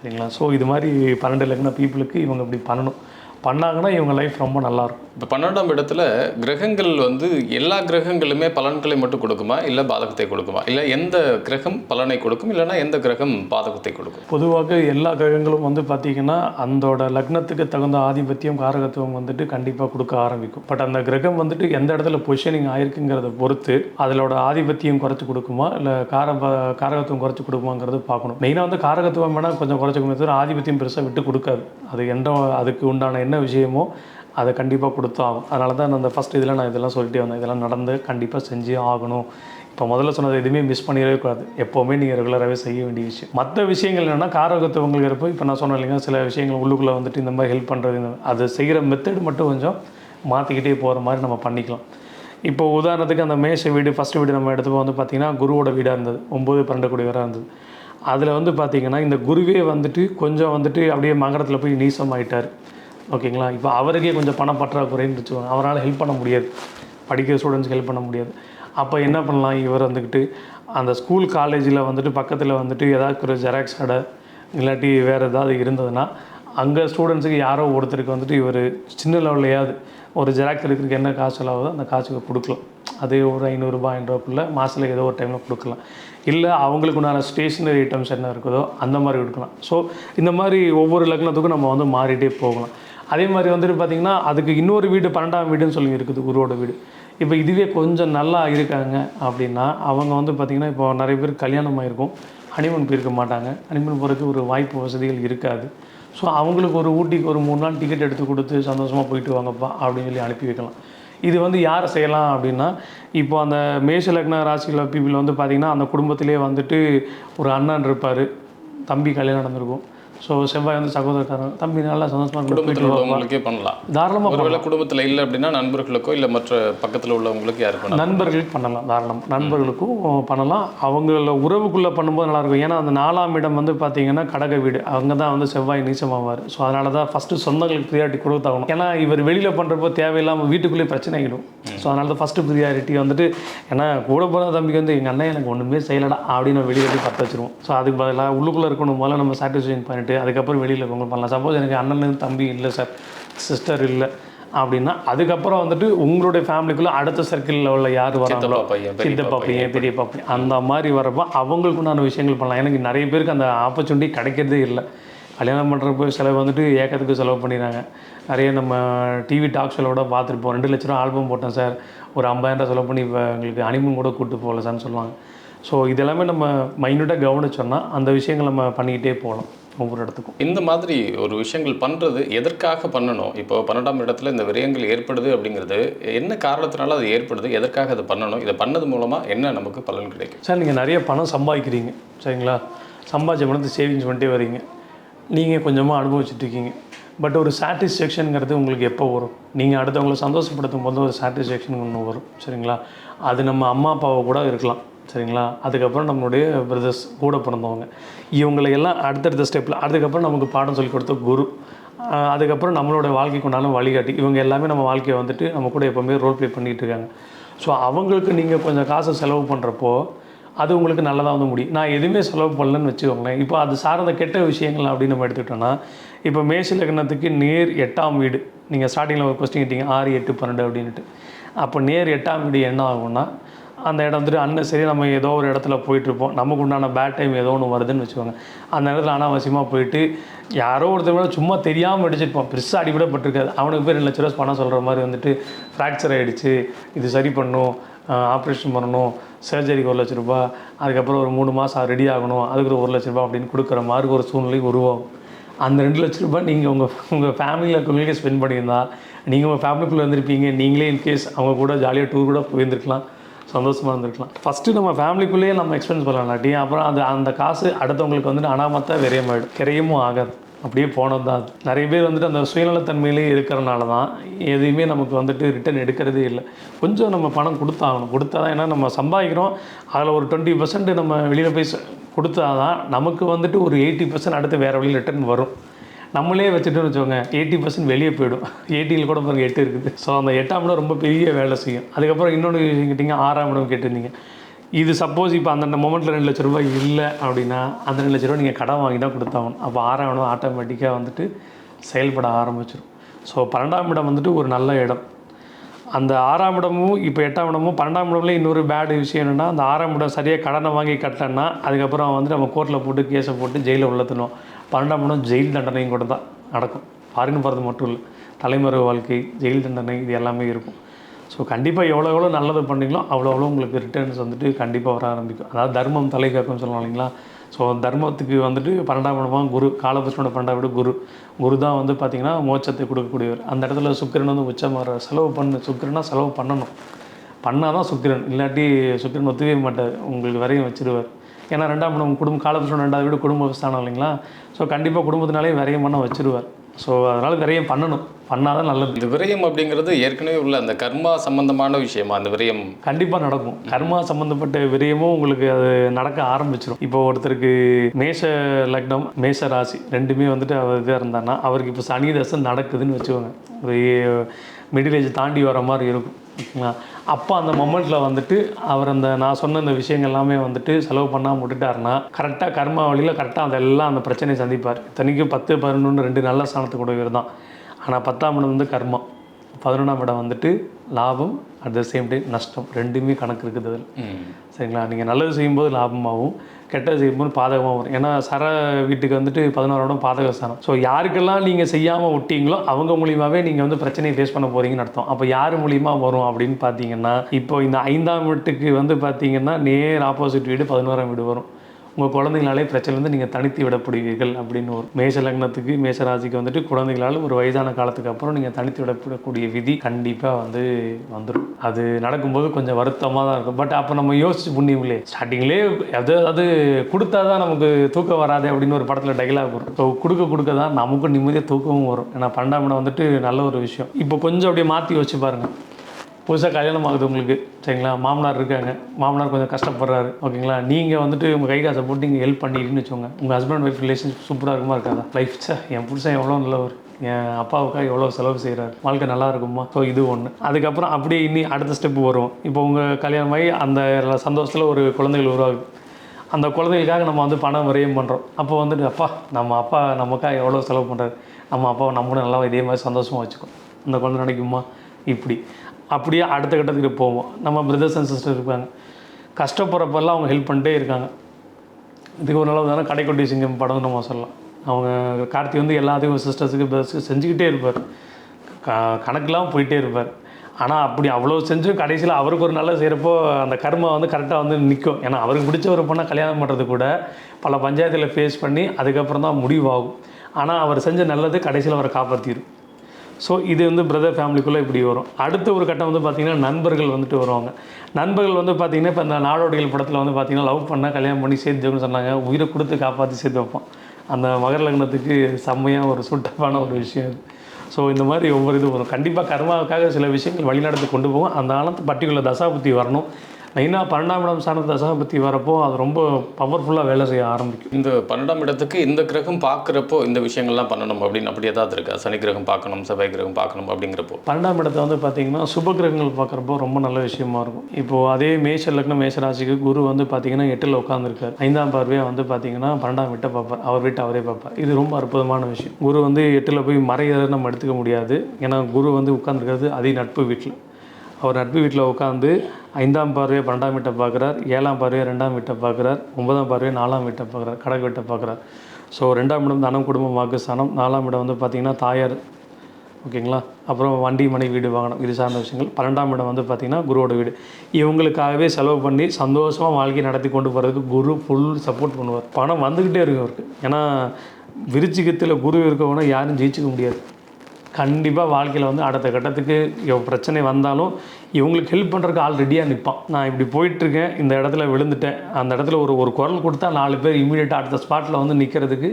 சரிங்களா? ஸோ இது மாதிரி பன்னெண்டு லக்ன பீப்புளுக்கு இவங்க இப்படி பண்ணணும். பண்ணாங்கன்னா இவங்க லைஃப் ரொம்ப நல்லாயிருக்கும் இப்போ பன்னெண்டாம் இடத்துல கிரகங்கள் வந்து எல்லா கிரகங்களுமே பலன்களை மட்டும் கொடுக்குமா? இல்லை பாதகத்தை கொடுக்குமா? இல்லை எந்த கிரகம் பலனை கொடுக்கும்? இல்லைன்னா எந்த கிரகம் பாதகத்தை கொடுக்கும்? பொதுவாக எல்லா கிரகங்களும் வந்து பார்த்திங்கன்னா அந்தோட லக்னத்துக்கு தகுந்த ஆதிபத்தியம் காரகத்துவம் வந்துட்டு கண்டிப்பாக கொடுக்க ஆரம்பிக்கும். பட் அந்த கிரகம் வந்துட்டு எந்த இடத்துல பொசிஷனிங் ஆயிருக்குங்கிறத பொறுத்து அதோட ஆதிபத்தியம் குறைச்சி கொடுக்குமா? இல்லை கார காரகத்துவம் குறைச்சி கொடுக்குமாங்கிறது பார்க்கணும். மெயினாக வந்து காரகத்துவம் வேணால் கொஞ்சம் குறைச்சிக்குமே தவிர ஆதிபத்தியம் பெருசாக விட்டு கொடுக்காது. அது எந்த அதுக்கு உண்டான என்ன விஷயமோ அதை கண்டிப்பாக கொடுத்தாகும் அதனால தான் அந்த ஃபஸ்ட் இதில் நான் இதெல்லாம் சொல்லிட்டே வந்தேன். இதெல்லாம் நடந்து கண்டிப்பாக செஞ்சே ஆகணும். இப்போ முதல்ல சொன்னது எதுவுமே மிஸ் பண்ணிடவே கூடாது. எப்போவுமே நீங்கள் ரெகுலராகவே செய்ய வேண்டிய விஷயம். மற்ற விஷயங்கள் என்னென்னா காரகத்துவங்களுக்கு இருப்போம் இப்போ நான் சொன்னேன் இல்லைங்க சில விஷயங்கள் உள்ளுக்குள்ளே வந்துட்டு இந்த மாதிரி ஹெல்ப் பண்ணுறது இந்த அது செய்கிற மெத்தட் மட்டும் கொஞ்சம் மாற்றிக்கிட்டே போகிற மாதிரி நம்ம பண்ணிக்கலாம். இப்போ உதாரணத்துக்கு அந்த மேஷ வீடு ஃபஸ்ட் வீடு நம்ம எடுத்துப்போ வந்து பார்த்திங்கன்னா குருவோட வீடாக இருந்தது. ஒம்பது பன்னெண்டு கூடியவராக இருந்தது. அதில் வந்து பார்த்திங்கன்னா இந்த குருவே வந்துட்டு கொஞ்சம் வந்துட்டு அப்படியே மகரத்தில் போய் நீசமாயிட்டார். ஓகேங்களா? இப்போ அவருக்கே கொஞ்சம் பணம் பற்றாக்குறைன்னு வச்சுக்கோங்க அவரால் ஹெல்ப் பண்ண முடியாது. படிக்கிற ஸ்டூடெண்ட்ஸ்க்கு ஹெல்ப் பண்ண முடியாது. அப்போ என்ன பண்ணலாம்? இவர் வந்துக்கிட்டு அந்த ஸ்கூல் காலேஜில் வந்துட்டு பக்கத்தில் வந்துட்டு ஏதாவது ஒரு ஜெராக்ஸ் கடை இல்லாட்டி வேறு ஏதாவது இருந்ததுன்னா அங்கே ஸ்டூடெண்ட்ஸுக்கு யாரோ ஒருத்தருக்கு வந்துட்டு இவர் சின்ன லெவல்லையாவது ஒரு ஜெராக்ஸ் எடுக்கிறதுக்கு என்ன காசு செலவுதோ அந்த காசுக்கு கொடுக்கலாம். அது ஒரு ஐநூறுரூபா ஐநூறுக்குள்ளே மாதத்தில் ஏதோ ஒரு டைமில் கொடுக்கலாம். இல்லை அவங்களுக்கு உண்டான ஸ்டேஷ்னரி ஐட்டம்ஸ் என்ன இருக்குதோ அந்த மாதிரி கொடுக்கலாம். ஸோ இந்த மாதிரி ஒவ்வொரு லக்னத்துக்கும் நம்ம வந்து மாறிட்டே போகலாம். அதே மாதிரி வந்துட்டு பார்த்திங்கன்னா அதுக்கு இன்னொரு வீடு பன்னெண்டாம் வீடுன்னு சொல்லி இருக்குது குருவோட வீடு. இப்போ இதுவே கொஞ்சம் நல்லா இருக்காங்க அப்படின்னா அவங்க வந்து பார்த்திங்கன்னா இப்போ நிறைய பேர் கல்யாணம் ஆகிருக்கும் ஹனிமூன் போயிருக்க மாட்டாங்க. ஹனிமூன் போகிறதுக்கு ஒரு வாய்ப்பு வசதிகள் இருக்காது. ஸோ அவங்களுக்கு ஒரு ஊட்டிக்கு ஒரு மூணு நாள் டிக்கெட் எடுத்து கொடுத்து சந்தோஷமாக போயிட்டு வாங்கப்பா அப்படின்னு சொல்லி அனுப்பி வைக்கலாம். இது வந்து யார் செய்யலாம் அப்படின்னா இப்போ அந்த மேஷ லக்ன ராசியில் பீப்புள் வந்து பார்த்திங்கன்னா அந்த குடும்பத்திலே வந்துட்டு ஒரு அண்ணன் இருப்பார். தம்பி கல்யாணம் நடந்திருக்கும். ஸோ செவ்வாய் வந்து சகோதரக்காரன். தம்பி நல்லா சந்தோஷமாக குடும்பத்தில் உள்ளவங்களுக்கே பண்ணலாம். தாராளமாக ஒருவேளை குடும்பத்தில் இல்லை அப்படின்னா நண்பர்களுக்கோ இல்லை மற்ற பக்கத்தில் உள்ளவங்களுக்கு யாருக்கு வேணாலும் நண்பர்களுக்கு பண்ணலாம். தாராளம். நண்பர்களுக்கும் பண்ணலாம். அவங்கள உறவுக்குள்ளே பண்ணும்போது நல்லாயிருக்கும் ஏன்னா அந்த நாலாம் இடம் வந்து பார்த்தீங்கன்னா கடக வீடு. அவங்க தான் வந்து செவ்வாய் நீச்சமாவார். ஸோ அதனால தான் ஃபஸ்ட்டு சொந்தங்களுக்கு ப்ரியாரிட்டி கொடுத்தாகணும். ஏன்னா இவர் வெளியில் பண்ணுறப்போ தேவையில்லாமல் வீட்டுக்குள்ளேயே பிரச்சனை ஆகிடும் ஸோ அதனால தான் ஃபஸ்ட்டு ப்ரியாரிட்டி வந்துட்டு ஏன்னா கூட போகிற தம்பிக்கு வந்து எங்கள் அண்ணன் எனக்கு ஒன்றுமே செய்யலடா அப்படின்னு வெளியில் போய் பற்ற வச்சிருவோம். ஸோ அதுக்கு பதிலாக உள்ளுக்குள்ளே இருக்கணும். முதல்ல நம்ம சாட்டிஸ்ஃபைன் பண்ணிட்டு அதுக்கப்புறம் வெளியில் இருக்கவங்க பண்ணலாம். சப்போஸ் எனக்கு அண்ணன் தம்பி இல்லை சார் சிஸ்டர் இல்லை அப்படின்னா அதுக்கப்புறம் வந்துட்டு உங்களுடைய ஃபேமிலிக்குள்ளே அடுத்த சர்க்கிளில் உள்ள யார் வராங்களோ சித்தப்பா பையன் பெரியப்பா பையன் அந்த மாதிரி வரப்போ அவங்களுக்கு உண்டான விஷயங்கள் பண்ணலாம். எனக்கு நிறைய பேருக்கு அந்த ஆப்பர்ச்சுனிட்டி கிடைக்கிறதே இல்லை. கல்யாணம் பண்ணுறப்போ செலவு வந்துட்டு ஏக்கத்துக்கு செலவு பண்ணிடுறாங்க. நிறைய நம்ம டிவி டாக் ஷோவில் கூட பார்த்துருப்போம். ரெண்டு லட்ச ரூபா ஆல்பம் போட்டேன் சார் ஒரு ஐம்பதாயிரம் செலவு பண்ணி இப்போ எங்களுக்கு அனிமன் கூட கூப்பிட்டு போகல சார்னு சொல்லுவாங்க. ஸோ இதெல்லாமே நம்ம மைன்யூட்டாக கவனிச்சோம்னா அந்த விஷயங்கள் நம்ம பண்ணிக்கிட்டே போகலாம். ஒவ்வொரு இடத்துக்கும். இந்த மாதிரி ஒரு விஷயங்கள் பண்ணுறது எதற்காக பண்ணணும்? இப்போ பன்னெண்டாம் இடத்துல இந்த விரயங்கள் ஏற்படுது அப்படிங்கிறது என்ன காரணத்தினால அது ஏற்படுது? எதற்காக அதை பண்ணணும்? இதை பண்ணது மூலமாக என்ன நமக்கு பலன் கிடைக்கும்? சார் நீங்கள் நிறைய பணம் சம்பாதிக்கிறீங்க. சரிங்களா? சம்பாதிச்ச பணத்தை சேவிங்ஸ் பண்ணிட்டே வரீங்க. நீங்கள் கொஞ்சமாக அனுபவிச்சுட்டு இருக்கீங்க. பட் ஒரு சாட்டிஸ்ஃபேக்ஷனுங்கிறது உங்களுக்கு எப்போ வரும்? நீங்கள் அடுத்தவங்களை சந்தோஷப்படுத்தும் போது ஒரு சாட்டிஸ்ஃபேக்ஷன் ஒன்று வரும். சரிங்களா? அது நம்ம அம்மா அப்பாவை கூட இருக்கலாம். சரிங்களா? அதுக்கப்புறம் நம்மளுடைய பிரதர்ஸ் கூட பிறந்தவங்க. இவங்களை எல்லாம் அடுத்தடுத்த ஸ்டெப்பில் அதுக்கப்புறம் நமக்கு பாடம் சொல்லி கொடுத்த குரு. அதுக்கப்புறம் நம்மளோட வாழ்க்கைக்கு உண்டான வழிகாட்டி. இவங்க எல்லாமே நம்ம வாழ்க்கையை வந்துட்டு நம்ம கூட எப்போவுமே ரோல் ப்ளே பண்ணிகிட்டு இருக்காங்க. ஸோ அவங்களுக்கு நீங்கள் கொஞ்சம் காசை செலவு பண்ணுறப்போ அது உங்களுக்கு நல்லதாக வந்து முடியும். நான் எதுவுமே செலவு பண்ணலன்னு வச்சுக்கோங்களேன். இப்போ அது சார்ந்த கெட்ட விஷயங்கள் அப்படின்னு நம்ம எடுத்துக்கிட்டோன்னா இப்போ மேஷ லக்னத்துக்கு நேர் எட்டாம் வீடு. நீங்கள் ஸ்டார்டிங்கில் ஒரு கொஸ்டின் கேட்டீங்க ஆறு எட்டு பன்னெண்டு அப்படின்ட்டு அப்போ நேர் எட்டாம் வீடு என்ன ஆகும்னா அந்த இடம் வந்துட்டு அன்னசரி சரி நம்ம ஏதோ ஒரு இடத்துல போயிட்டுருப்போம். நமக்கு உண்டான பேட் டைம் ஏதோ ஒன்று வருதுன்னு வச்சுக்கோங்க. அந்த இடத்துல அனாவசியமாக போயிட்டு யாரோ ஒருத்தர் கூட சும்மா தெரியாமல் அடிச்சிருப்பான் பெருசாக அடிபடப்பட்டிருக்காது. அவனுக்கு போய் ரெண்டு லட்ச ரூபா பணம் சொல்கிற மாதிரி வந்துட்டு ஃப்ராக்சர் ஆகிடுச்சு இது சரி பண்ணும். ஆப்ரேஷன் பண்ணணும். சர்ஜரிக்கு ஒரு லட்ச ரூபா அதுக்கப்புறம் ஒரு மூணு மாதம் ரெடி ஆகணும். அதுக்கு ஒரு லட்ச ரூபா அப்படின்னு கொடுக்குற மாதிரி ஒரு சூழ்நிலை உருவாகும். அந்த ரெண்டு லட்ச ரூபாய் நீங்கள் உங்கள் உங்கள் ஃபேமிலியில் இருக்கவங்களுக்கே ஸ்பெண்ட் பண்ணியிருந்தால் நீங்கள் உங்கள் ஃபேமிலிக்குள்ளே வந்திருப்பீங்க. நீங்களே இன்கேஸ் அவங்க கூட ஜாலியாக டூர் கூட போயிருந்துருக்கலாம். சந்தோஷமாக இருந்திருக்கலாம். ஃபஸ்ட்டு நம்ம ஃபேமிலிக்குள்ளேயே நம்ம எக்ஸ்பென்ஸ் பண்ணலாட்டி அப்புறம் அது அந்த காசு அடுத்தவங்களுக்கு வந்துட்டு அனாமத்தா விரயமாயிடும் கிரையமும் ஆகாது. அப்படியே போனது தான். அது. நிறைய பேர் வந்துட்டு அந்த சுயநலத்தன்மையிலே இருக்கிறனால தான் எதையுமே நமக்கு வந்துட்டு ரிட்டர்ன் எடுக்கிறதே இல்லை. கொஞ்சம் நம்ம பணம் கொடுத்தாகணும். கொடுத்தா தான் ஏன்னா நம்ம சம்பாதிக்கிறோம். அதில் ஒரு டுவெண்ட்டி பர்சன்ட் நம்ம வெளியில் போய் கொடுத்தா தான் நமக்கு வந்துட்டு ஒரு எயிட்டி பர்சன்ட் அடுத்து வேறு வழியில் ரிட்டர்ன் வரும். நம்மளே வச்சுட்டோம்னு வச்சுக்கோங்க எயிட்டி பர்சன்ட் வெளியே போயிடும். எயிட்டியில் கூட பாருங்கள் எட்டு இருக்குது. ஸோ அந்த எட்டாம் இடம் ரொம்ப பெரிய வேலை செய்யும். அதுக்கப்புறம் இன்னொன்று கேட்டிங்க ஆறாம் இடம் கேட்டிருந்தீங்க. இது சப்போஸ் இப்போ அந்த மொமெண்ட்டில் ரெண்டு லட்ச ரூபாய் இல்லை அப்படின்னா அந்த ரெண்டு லட்ச ரூபா நீங்கள் கடன் வாங்கி தான் கொடுத்தாகணும். அப்போ ஆறாம் இடம் ஆட்டோமேட்டிக்காக வந்துட்டு செயல்பட ஆரம்பிச்சிடும் ஸோ பன்னெண்டாம் இடம் வந்துட்டு ஒரு நல்ல இடம். அந்த ஆறாம் இடமும் இப்போ எட்டாம் இடமும் பன்னெண்டாம் இடம்ல இன்னொரு பேடு விஷயம் என்னென்னா அந்த ஆறாம் இடம் சரியாக கடனை வாங்கி கட்டலன்னா அதுக்கப்புறம் வந்து நம்ம கோர்ட்டில் போட்டு கேஸை போட்டு ஜெயிலில் உள்ளத்தணும் பன்னெண்டாம் இடம் ஜெயில் தண்டனையும் கூட தான் நடக்கும். ஃபாரின் போகிறது மட்டும் இல்லை. தலைமறை வாழ்க்கை ஜெயில் தண்டனை இது எல்லாமே இருக்கும். ஸோ கண்டிப்பாக எவ்வளோ எவ்வளோ நல்லது பண்ணீங்களோ அவ்வளோ அவ்வளோ உங்களுக்கு ரிட்டர்ன்ஸ் வந்துட்டு கண்டிப்பாக வர ஆரம்பிக்கும். அதாவது தர்மம் தலை காக்கும்னு சொல்லலாம் இல்லைங்களா? ஸோ தர்மத்துக்கு வந்துட்டு பன்னெண்டாம் இடமாக குரு காலபுருஷனோட பன்னெண்டாம் வீடு குரு. குரு தான் வந்து பார்த்திங்கன்னா மோட்சத்தை கொடுக்கக்கூடியவர். அந்த இடத்துல சுக்கிரன் வந்து உச்சமாக செலவு பண்ணு சுக்கிரனா செலவு பண்ணணும். பண்ணால் தான் சுக்கிரன். இல்லாட்டி சுக்கிரன் ஒத்துவே மாட்டார். உங்களுக்கு வரையும் வச்சுருவார். ஏன்னா ரெண்டாம் இடம் குடும்ப காலபுருஷன் ரெண்டாவது வீடு குடும்ப ஸ்தானம் இல்லைங்களா? ஸோ கண்டிப்பாக குடும்பத்தினாலே விரையம் பண்ண வச்சிருவார். ஸோ அதனால் விரையம் பண்ணணும். பண்ணால் தான் நல்லது. இந்த விரயம் அப்படிங்கிறது ஏற்கனவே உள்ள அந்த கர்மா சம்பந்தமான விஷயமா அந்த விரயம்? கண்டிப்பாக நடக்கும். கர்மா சம்மந்தப்பட்ட விரயமும் உங்களுக்கு அது நடக்க ஆரம்பிச்சிடும் இப்போ ஒருத்தருக்கு மேஷ லக்னம் மேஷ ராசி ரெண்டுமே வந்துட்டு அவர் இதாக இருந்தாருன்னா அவருக்கு இப்போ சனி தசை நடக்குதுன்னு வச்சுக்கோங்க. ஒரு மிடில் ஏஜ் தாண்டி வர மாதிரி இருக்கும். ஓகேங்களா? அப்போ அந்த மொமெண்ட்டில் வந்துட்டு அவர் அந்த நான் சொன்ன இந்த விஷயங்கள் எல்லாமே வந்துட்டு செலவு பண்ணாமல் விட்டுட்டாருன்னா கரெக்டாக கர்மா வழியில் கரெக்டாக அதெல்லாம் அந்த பிரச்சனையை சந்திப்பார். இத்தனைக்கும் பத்து பதினொன்று ரெண்டு நல்ல ஸ்தானத்துக்கு உடையவர் தான். ஆனால் பத்தாம் இடம் வந்து கர்மா பதினொன்றாம் இடம் வந்துட்டு லாபம் அட் த சேம் டைம் நஷ்டம். ரெண்டுமே கணக்கு இருக்குது அதில். சரிங்களா? நீங்கள் நல்லது செய்யும்போது லாபமாகவும் கெட்டது செய்யும்போது பாதகமாகவும் வரும். ஏன்னா சர வீட்டுக்கு வந்துட்டு பதினோரு இடம் பாதக ஸ்தானம். ஸோ யாருக்கெல்லாம் நீங்கள் செய்யாமல் விட்டீங்களோ அவங்க மூலியமாகவே நீங்கள் வந்து பிரச்சனையை ஃபேஸ் பண்ண போகிறீங்கன்னு அர்த்தம். அப்போ யார் மூலியமாக வரும் அப்படின்னு பார்த்தீங்கன்னா இப்போ இந்த ஐந்தாம் வீட்டுக்கு வந்து பார்த்தீங்கன்னா நேர் ஆப்போசிட் வீடு பதினோராம் வீடு வரும். உங்கள் குழந்தைங்களாலே பிரச்சனைலேருந்து நீங்கள் தனித்து விடப்படுவீர்கள் அப்படின்னு ஒரு மேஷ லக்னத்துக்கு மேஷ ராசிக்கு வந்துட்டு குழந்தைகளால் ஒரு வயதான காலத்துக்கு அப்புறம் நீங்கள் தனித்து விடப்படக்கூடிய விதி கண்டிப்பாக வந்து வந்துடும். அது நடக்கும்போது கொஞ்சம் வருத்தமாக தான் இருக்கும். பட் அப்போ நம்ம யோசிச்சு புண்ணியம் ஸ்டார்டிங்லேயே அது அது கொடுத்தா தான் நமக்கு தூக்கம் வராது அப்படின்னு ஒரு படத்தில் டைலாக் வரும். ஸோ கொடுக்க கொடுக்க தான் நமக்கும் நிம்மதியாக தூக்கமும் வரும். ஏன்னா பன்னெண்டாம் வந்துட்டு நல்ல ஒரு விஷயம். இப்போ கொஞ்சம் அப்படியே மாற்றி வச்சு பாருங்கள் புதுசாக கல்யாணம் ஆகுது உங்களுக்கு. சரிங்களா? மாமனார் இருக்காங்க. மாமனார் கொஞ்சம் கஷ்டப்படுறாரு. ஓகேங்களா? நீங்கள் வந்துட்டு உங்கள் கை காசை போட்டு நீங்கள் ஹெல்ப் பண்ணிடுன்னு வச்சுக்கோங்க. உங்கள் ஹஸ்பண்ட் ஒய்ஃப் ரிலேஷன்ஷிப் சூப்பராக இருக்குமா இருக்காதா? லைஃப் சார் என் புருஷன் எவ்வளோ நல்லவர். என் அப்பாவுக்காக எவ்வளோ செலவு செய்கிறாரு வாழ்க்கை நல்லா இருக்குமா? ஸோ இது ஒன்று அதுக்கப்புறம் அப்படியே இனி அடுத்த ஸ்டெப் வரும். இப்போ உங்கள் கல்யாணமாகி அந்த சந்தோஷத்தில் ஒரு குழந்தைகள் உருவாகுது. அந்த குழந்தைகளுக்காக நம்ம வந்து பணம் விரயம் பண்ணுறோம் அப்போ வந்துட்டு அப்பா நம்ம அப்பா நமக்காக எவ்வளோ செலவு பண்ணுறாரு நம்ம அப்பாவை நம்மளும் நல்லா இதே மாதிரி சந்தோஷமாக வச்சுக்கோம் அந்த குழந்தை நினைக்குமா? இப்படி. அப்படியே அடுத்த கட்டத்துக்கு போவோம். நம்ம பிரதர்ஸ் அண்ட் சிஸ்டர் இருப்பாங்க. கஷ்டப்படுறப்பெல்லாம் அவங்க ஹெல்ப் பண்ணிட்டே இருக்காங்க. இதுக்கு ஒரு நல்லது தானே கடைக்குட்டி சிங்கம் படம் நம்ம சொல்லலாம். அவங்க கார்த்தி வந்து எல்லாத்துக்கும் சிஸ்டர்ஸுக்கு பிரதர்ஸுக்கு செஞ்சுக்கிட்டே இருப்பார். க கணக்கெலாம் போயிட்டே இருப்பார். ஆனால் அப்படி அவ்வளோ செஞ்சும் கடைசியில் அவருக்கு ஒரு நல்ல செய்கிறப்போ அந்த கர்மா வந்து கரெக்டாக வந்து நிற்கும் ஏன்னா அவருக்கு பிடிச்ச ஒரு பொண்ணை கல்யாணம் பண்ணுறது கூட பல பஞ்சாயத்தில் ஃபேஸ் பண்ணி அதுக்கப்புறம் தான் முடிவாகும். ஆனால் அவர் செஞ்ச நல்லது கடைசியில் அவரை காப்பாற்றிடும் ஸோ இது வந்து பிரதர் ஃபேமிலிக்குள்ளே இப்படி வரும். அடுத்த ஒரு கட்டம் வந்து பார்த்திங்கன்னா நண்பர்கள் வந்துட்டு வருவாங்க. நண்பர்கள் வந்து பார்த்திங்கன்னா இப்போ இந்த நாடோடிகள் படத்தில் வந்து பார்த்திங்கன்னா லவ் பண்ணால் கல்யாணம் பண்ணி சேர்த்து வைக்கணும்னு சொன்னாங்க. உயிரை கொடுத்து காப்பாற்றி சேர்த்து வைப்போம். அந்த மகர லக்னத்துக்கு செம்மையாக ஒரு சுட்டப்பான ஒரு விஷயம் அது ஸோ இந்த மாதிரி ஒவ்வொரு இது வரும். கண்டிப்பாக கர்மாவுக்காக சில விஷயங்கள் வழிநடத்து கொண்டு போகும் அந்த ஆனத்து பர்டிகுலர் தசாபுத்தி வரணும். மெயினாக பன்னெண்டாம் இடம் சார்ந்த தசாபுத்தி வரப்போ அது ரொம்ப பவர்ஃபுல்லாக வேலை செய்ய ஆரம்பிக்கும். இந்த பன்னெண்டாம் இடத்துக்கு இந்த கிரகம் பார்க்குறப்போ இந்த விஷயங்கள்லாம் பண்ணணும் அப்படின்னு அப்படி ஏதாவது இருக்கா? சனி கிரகம் பார்க்கணும் செவ்வாய் கிரகம் பார்க்கணும் அப்படிங்கிறப்போ. பன்னெண்டாம் இடத்தை வந்து பார்த்தீங்கன்னா சுப கிரகங்கள் பார்க்குறப்போ ரொம்ப நல்ல விஷயமா இருக்கும். இப்போது அதே மேஷ லக்னம் மேஷ ராசிக்கு குரு வந்து பார்த்தீங்கன்னா எட்டில் உட்காந்துருக்கார் ஐந்தாம் பார்வையாக வந்து பார்த்தீங்கன்னா பன்னெண்டாம் வீட்டை பார்ப்பார். அவர் வீட்டை அவரே பார்ப்பார். இது ரொம்ப அற்புதமான விஷயம். குரு வந்து எட்டில் போய் மறையிறத நம்ம எடுத்துக்க முடியாது. ஏன்னா குரு வந்து உட்காந்துருக்கிறது அதே நட்பு வீட்டில் அவர் நட்பு வீட்டில் உட்காந்து ஐந்தாம் பார்வையை பன்னெண்டாம் வீட்டை பார்க்குறார் ஏழாம் பார்வையை ரெண்டாம் வீட்டை பார்க்குறார் ஒன்பதாம் பார்வையை நாலாம் வீட்டை பார்க்குறார் கடக வீட்டை பார்க்குறார். ஸோ ரெண்டாம் இடம் தனம் குடும்பம் வாக்குஸ்தானம். நாலாம் இடம் வந்து பார்த்திங்கன்னா தாயார் ஓகேங்களா? அப்புறம் வண்டி மனை வீடு வாங்கணும் இது சார்ந்த விஷயங்கள். பன்னெண்டாம் இடம் வந்து பார்த்திங்கன்னா குருவோட வீடு. இவங்களுக்காகவே செலவு பண்ணி சந்தோஷமாக வாழ்க்கையை நடத்தி கொண்டு போகிறதுக்கு குரு ஃபுல் சப்போர்ட் பண்ணுவார். பணம் வந்துக்கிட்டே இருக்கும் அவருக்கு. ஏன்னா விருச்சிகத்தில் குரு இருக்கவனா யாரும் ஜெயிச்சுக்க முடியாது. கண்டிப்பாக வாழ்க்கையில் வந்து அடுத்த கட்டத்துக்கு எவ்வளோ பிரச்சனை வந்தாலும் இவங்களுக்கு ஹெல்ப் பண்ணுறதுக்கு ஆள் ரெடியாக நிற்பான் நான் இப்படி போயிட்டுருக்கேன் இந்த இடத்துல விழுந்துட்டேன் அந்த இடத்துல ஒரு ஒரு குரல் கொடுத்தா நாலு பேர் இமீடியட்டாக அடுத்த ஸ்பாட்டில் வந்து நிற்கிறதுக்கு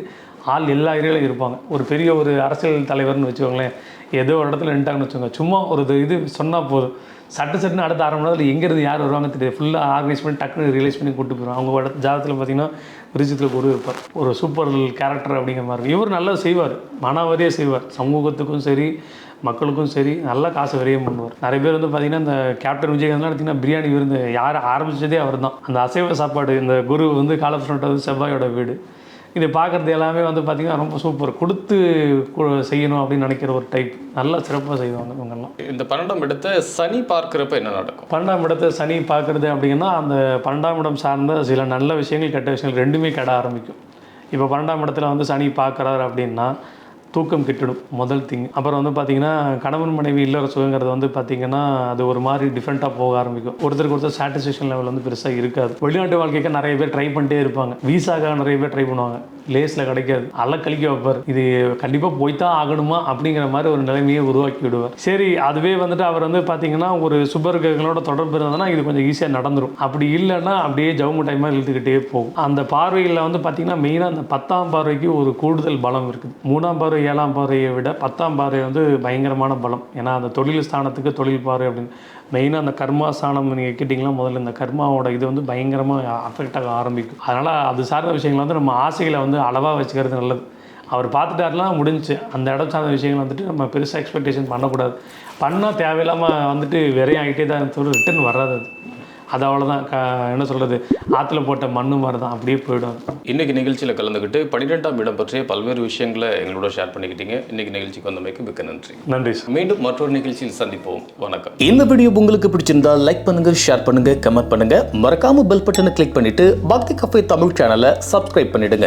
ஆள் எல்லா ஏரியாவிலும் இருப்பாங்க. ஒரு பெரிய ஒரு அரசியல் தலைவர்னு வச்சுக்கோங்களேன் ஏதோ ஒரு இடத்துல நின்ட்டாங்கன்னு வச்சுக்கோங்க. சும்மா ஒரு இது- இது சொன்னால் போதும். சட்டு சட்டுன்னு அடுத்த அரை மணி நேரத்தில் எங்கேருந்து யார் வருவாங்க தெரியாது. ஃபுல்லாக ஆர்கனைஸ் பண்ணி டக்குன்னு ரியலைஸ் பண்ணி கூட்டு போயிடும் அவங்க இடத்து ஜாதகத்தில் பார்த்தீங்கன்னா விருச்சித்தில் குரு இருப்பார். ஒரு சூப்பர் கேரக்டர் அப்படிங்கிற மாதிரி இவர் நல்லா செய்வார். மனவரியே செய்வார். சமூகத்துக்கும் சரி மக்களுக்கும் சரி நல்லா காசு விரயம் பண்ணுவார். நிறைய பேர் வந்து பார்த்தீங்கன்னா இந்த கேப்டன் விஜயகாந்த்லாம் எடுத்திங்கன்னா பிரியாணி விருந்து யார் ஆரம்பித்ததே அவர் தான் அந்த அசைவ சாப்பாடு இந்த குரு வந்து காலப்புரட்டது செவ்வாயோட வீடு. இது பார்க்குறது எல்லாமே வந்து பார்த்திங்கன்னா ரொம்ப சூப்பர் கொடுத்து செய்யணும் அப்படின்னு நினைக்கிற ஒரு டைப் நல்லா சிறப்பாக செய்வாங்க இவங்கெல்லாம். இந்த பன்னெண்டாம் இடத்தை சனி பார்க்குறப்ப என்ன நடக்கும்? பன்னெண்டாம் இடத்தை சனி பார்க்குறது அப்படின்னா அந்த பன்னெண்டாம் இடம் சார்ந்த சில நல்ல விஷயங்கள் கெட்ட விஷயங்கள் ரெண்டுமே கெட ஆரம்பிக்கும். இப்போ பன்னெண்டாம் இடத்துல வந்து சனி பார்க்குறாரு அப்படின்னா தூக்கம் கெட்டுடும் முதல் திங் அப்புறம் வந்து பார்த்தீங்கன்னா கணவன் மனைவி இல்லற சுகங்கிறது வந்து பார்த்தீங்கன்னா அது ஒரு மாதிரி டிஃப்ரெண்ட்டாக போக ஆரம்பிக்கும். ஒருத்தருக்கு ஒருத்தர் சாட்டிஸ்ஃபேக்ஷன் லெவல் வந்து பெருசாக இருக்காது. வெளிநாட்டு வாழ்க்கைக்கு நிறைய பேர் ட்ரை பண்ணிட்டே இருப்பாங்க. வீசாக்காக நிறைய பேர் ட்ரை பண்ணுவாங்க. லேஸில் கிடைக்காது. அல்ல வைப்பார். இது கண்டிப்பாக போய்த்தான் ஆகணுமா அப்படிங்கிற மாதிரி ஒரு நிலைமையை உருவாக்கி விடுவார். சரி அதுவே வந்துட்டு அவர் வந்து பார்த்தீங்கன்னா ஒரு சுபர்கங்களோட தொடர்பு இருந்ததுன்னா இது கொஞ்சம் ஈஸியாக நடந்துடும் அப்படி இல்லைன்னா அப்படியே ஜவுமு டைமாக இழுத்துக்கிட்டே போகும். அந்த பார்வையில் வந்து பார்த்தீங்கன்னா மெயினாக அந்த பத்தாம் பார்வைக்கு ஒரு கூடுதல் பலம் இருக்குது. மூணாம் பார்வை ஏழாம் பார்வையை விட பத்தாம் பார்வை வந்து பயங்கரமான பலம். ஏன்னா அந்த தொழில் ஸ்தானத்துக்கு தொழில் பார்வை அப்படின்னு மெயினாக அந்த கர்மா நீங்கள் கேட்டிங்கன்னா முதல்ல இந்த கர்மாவோட இது வந்து பயங்கரமாக அஃபெக்ட் ஆக ஆரம்பிக்கும். அதனால் அது சார்ந்த விஷயங்கள் வந்து நம்ம ஆசைகளை வந்து அளவாக வச்சுக்கிறது நல்லது. அவர் பார்த்துட்டாருலாம் முடிஞ்சுச்சு அந்த இடம் சார்ந்த விஷயங்கள் வந்துட்டு நம்ம பெருசாக எக்ஸ்பெக்டேஷன் பண்ணக்கூடாது. பண்ணால் தேவையில்லாமல் வந்துட்டு விரையாகிட்டே ஆகிட்டே தான் ரிட்டர்ன் வராது அது. அது அவ்வளோதான் க என்ன சொல்கிறது ஆற்றுல போட்ட மண்ணு மாதிரி தான் அப்படியே போயிடும். அது. இன்னைக்கு நிகழ்ச்சியில் கலந்துக்கிட்டு பன்னிரெண்டாம் இடம் பற்றிய பல்வேறு விஷயங்களை எங்களோட ஷேர் பண்ணிக்கிட்டீங்க. இன்னைக்கு நிகழ்ச்சிக்கு வந்தமைக்கு மிக்க நன்றி. நன்றி சார். மீண்டும் மற்றொரு நிகழ்ச்சியில் சந்திப்போம். வணக்கம். இந்த வீடியோ உங்களுக்கு பிடிச்சிருந்தா லைக் பண்ணுங்க ஷேர் பண்ணுங்க கமெண்ட் பண்ணுங்க. மறக்காம பெல் பட்டனை கிளிக் பண்ணிட்டு பக்தி கஃபே தமிழ் சேனலை சப்ஸ்கிரைப் பண்ணிடுங்க.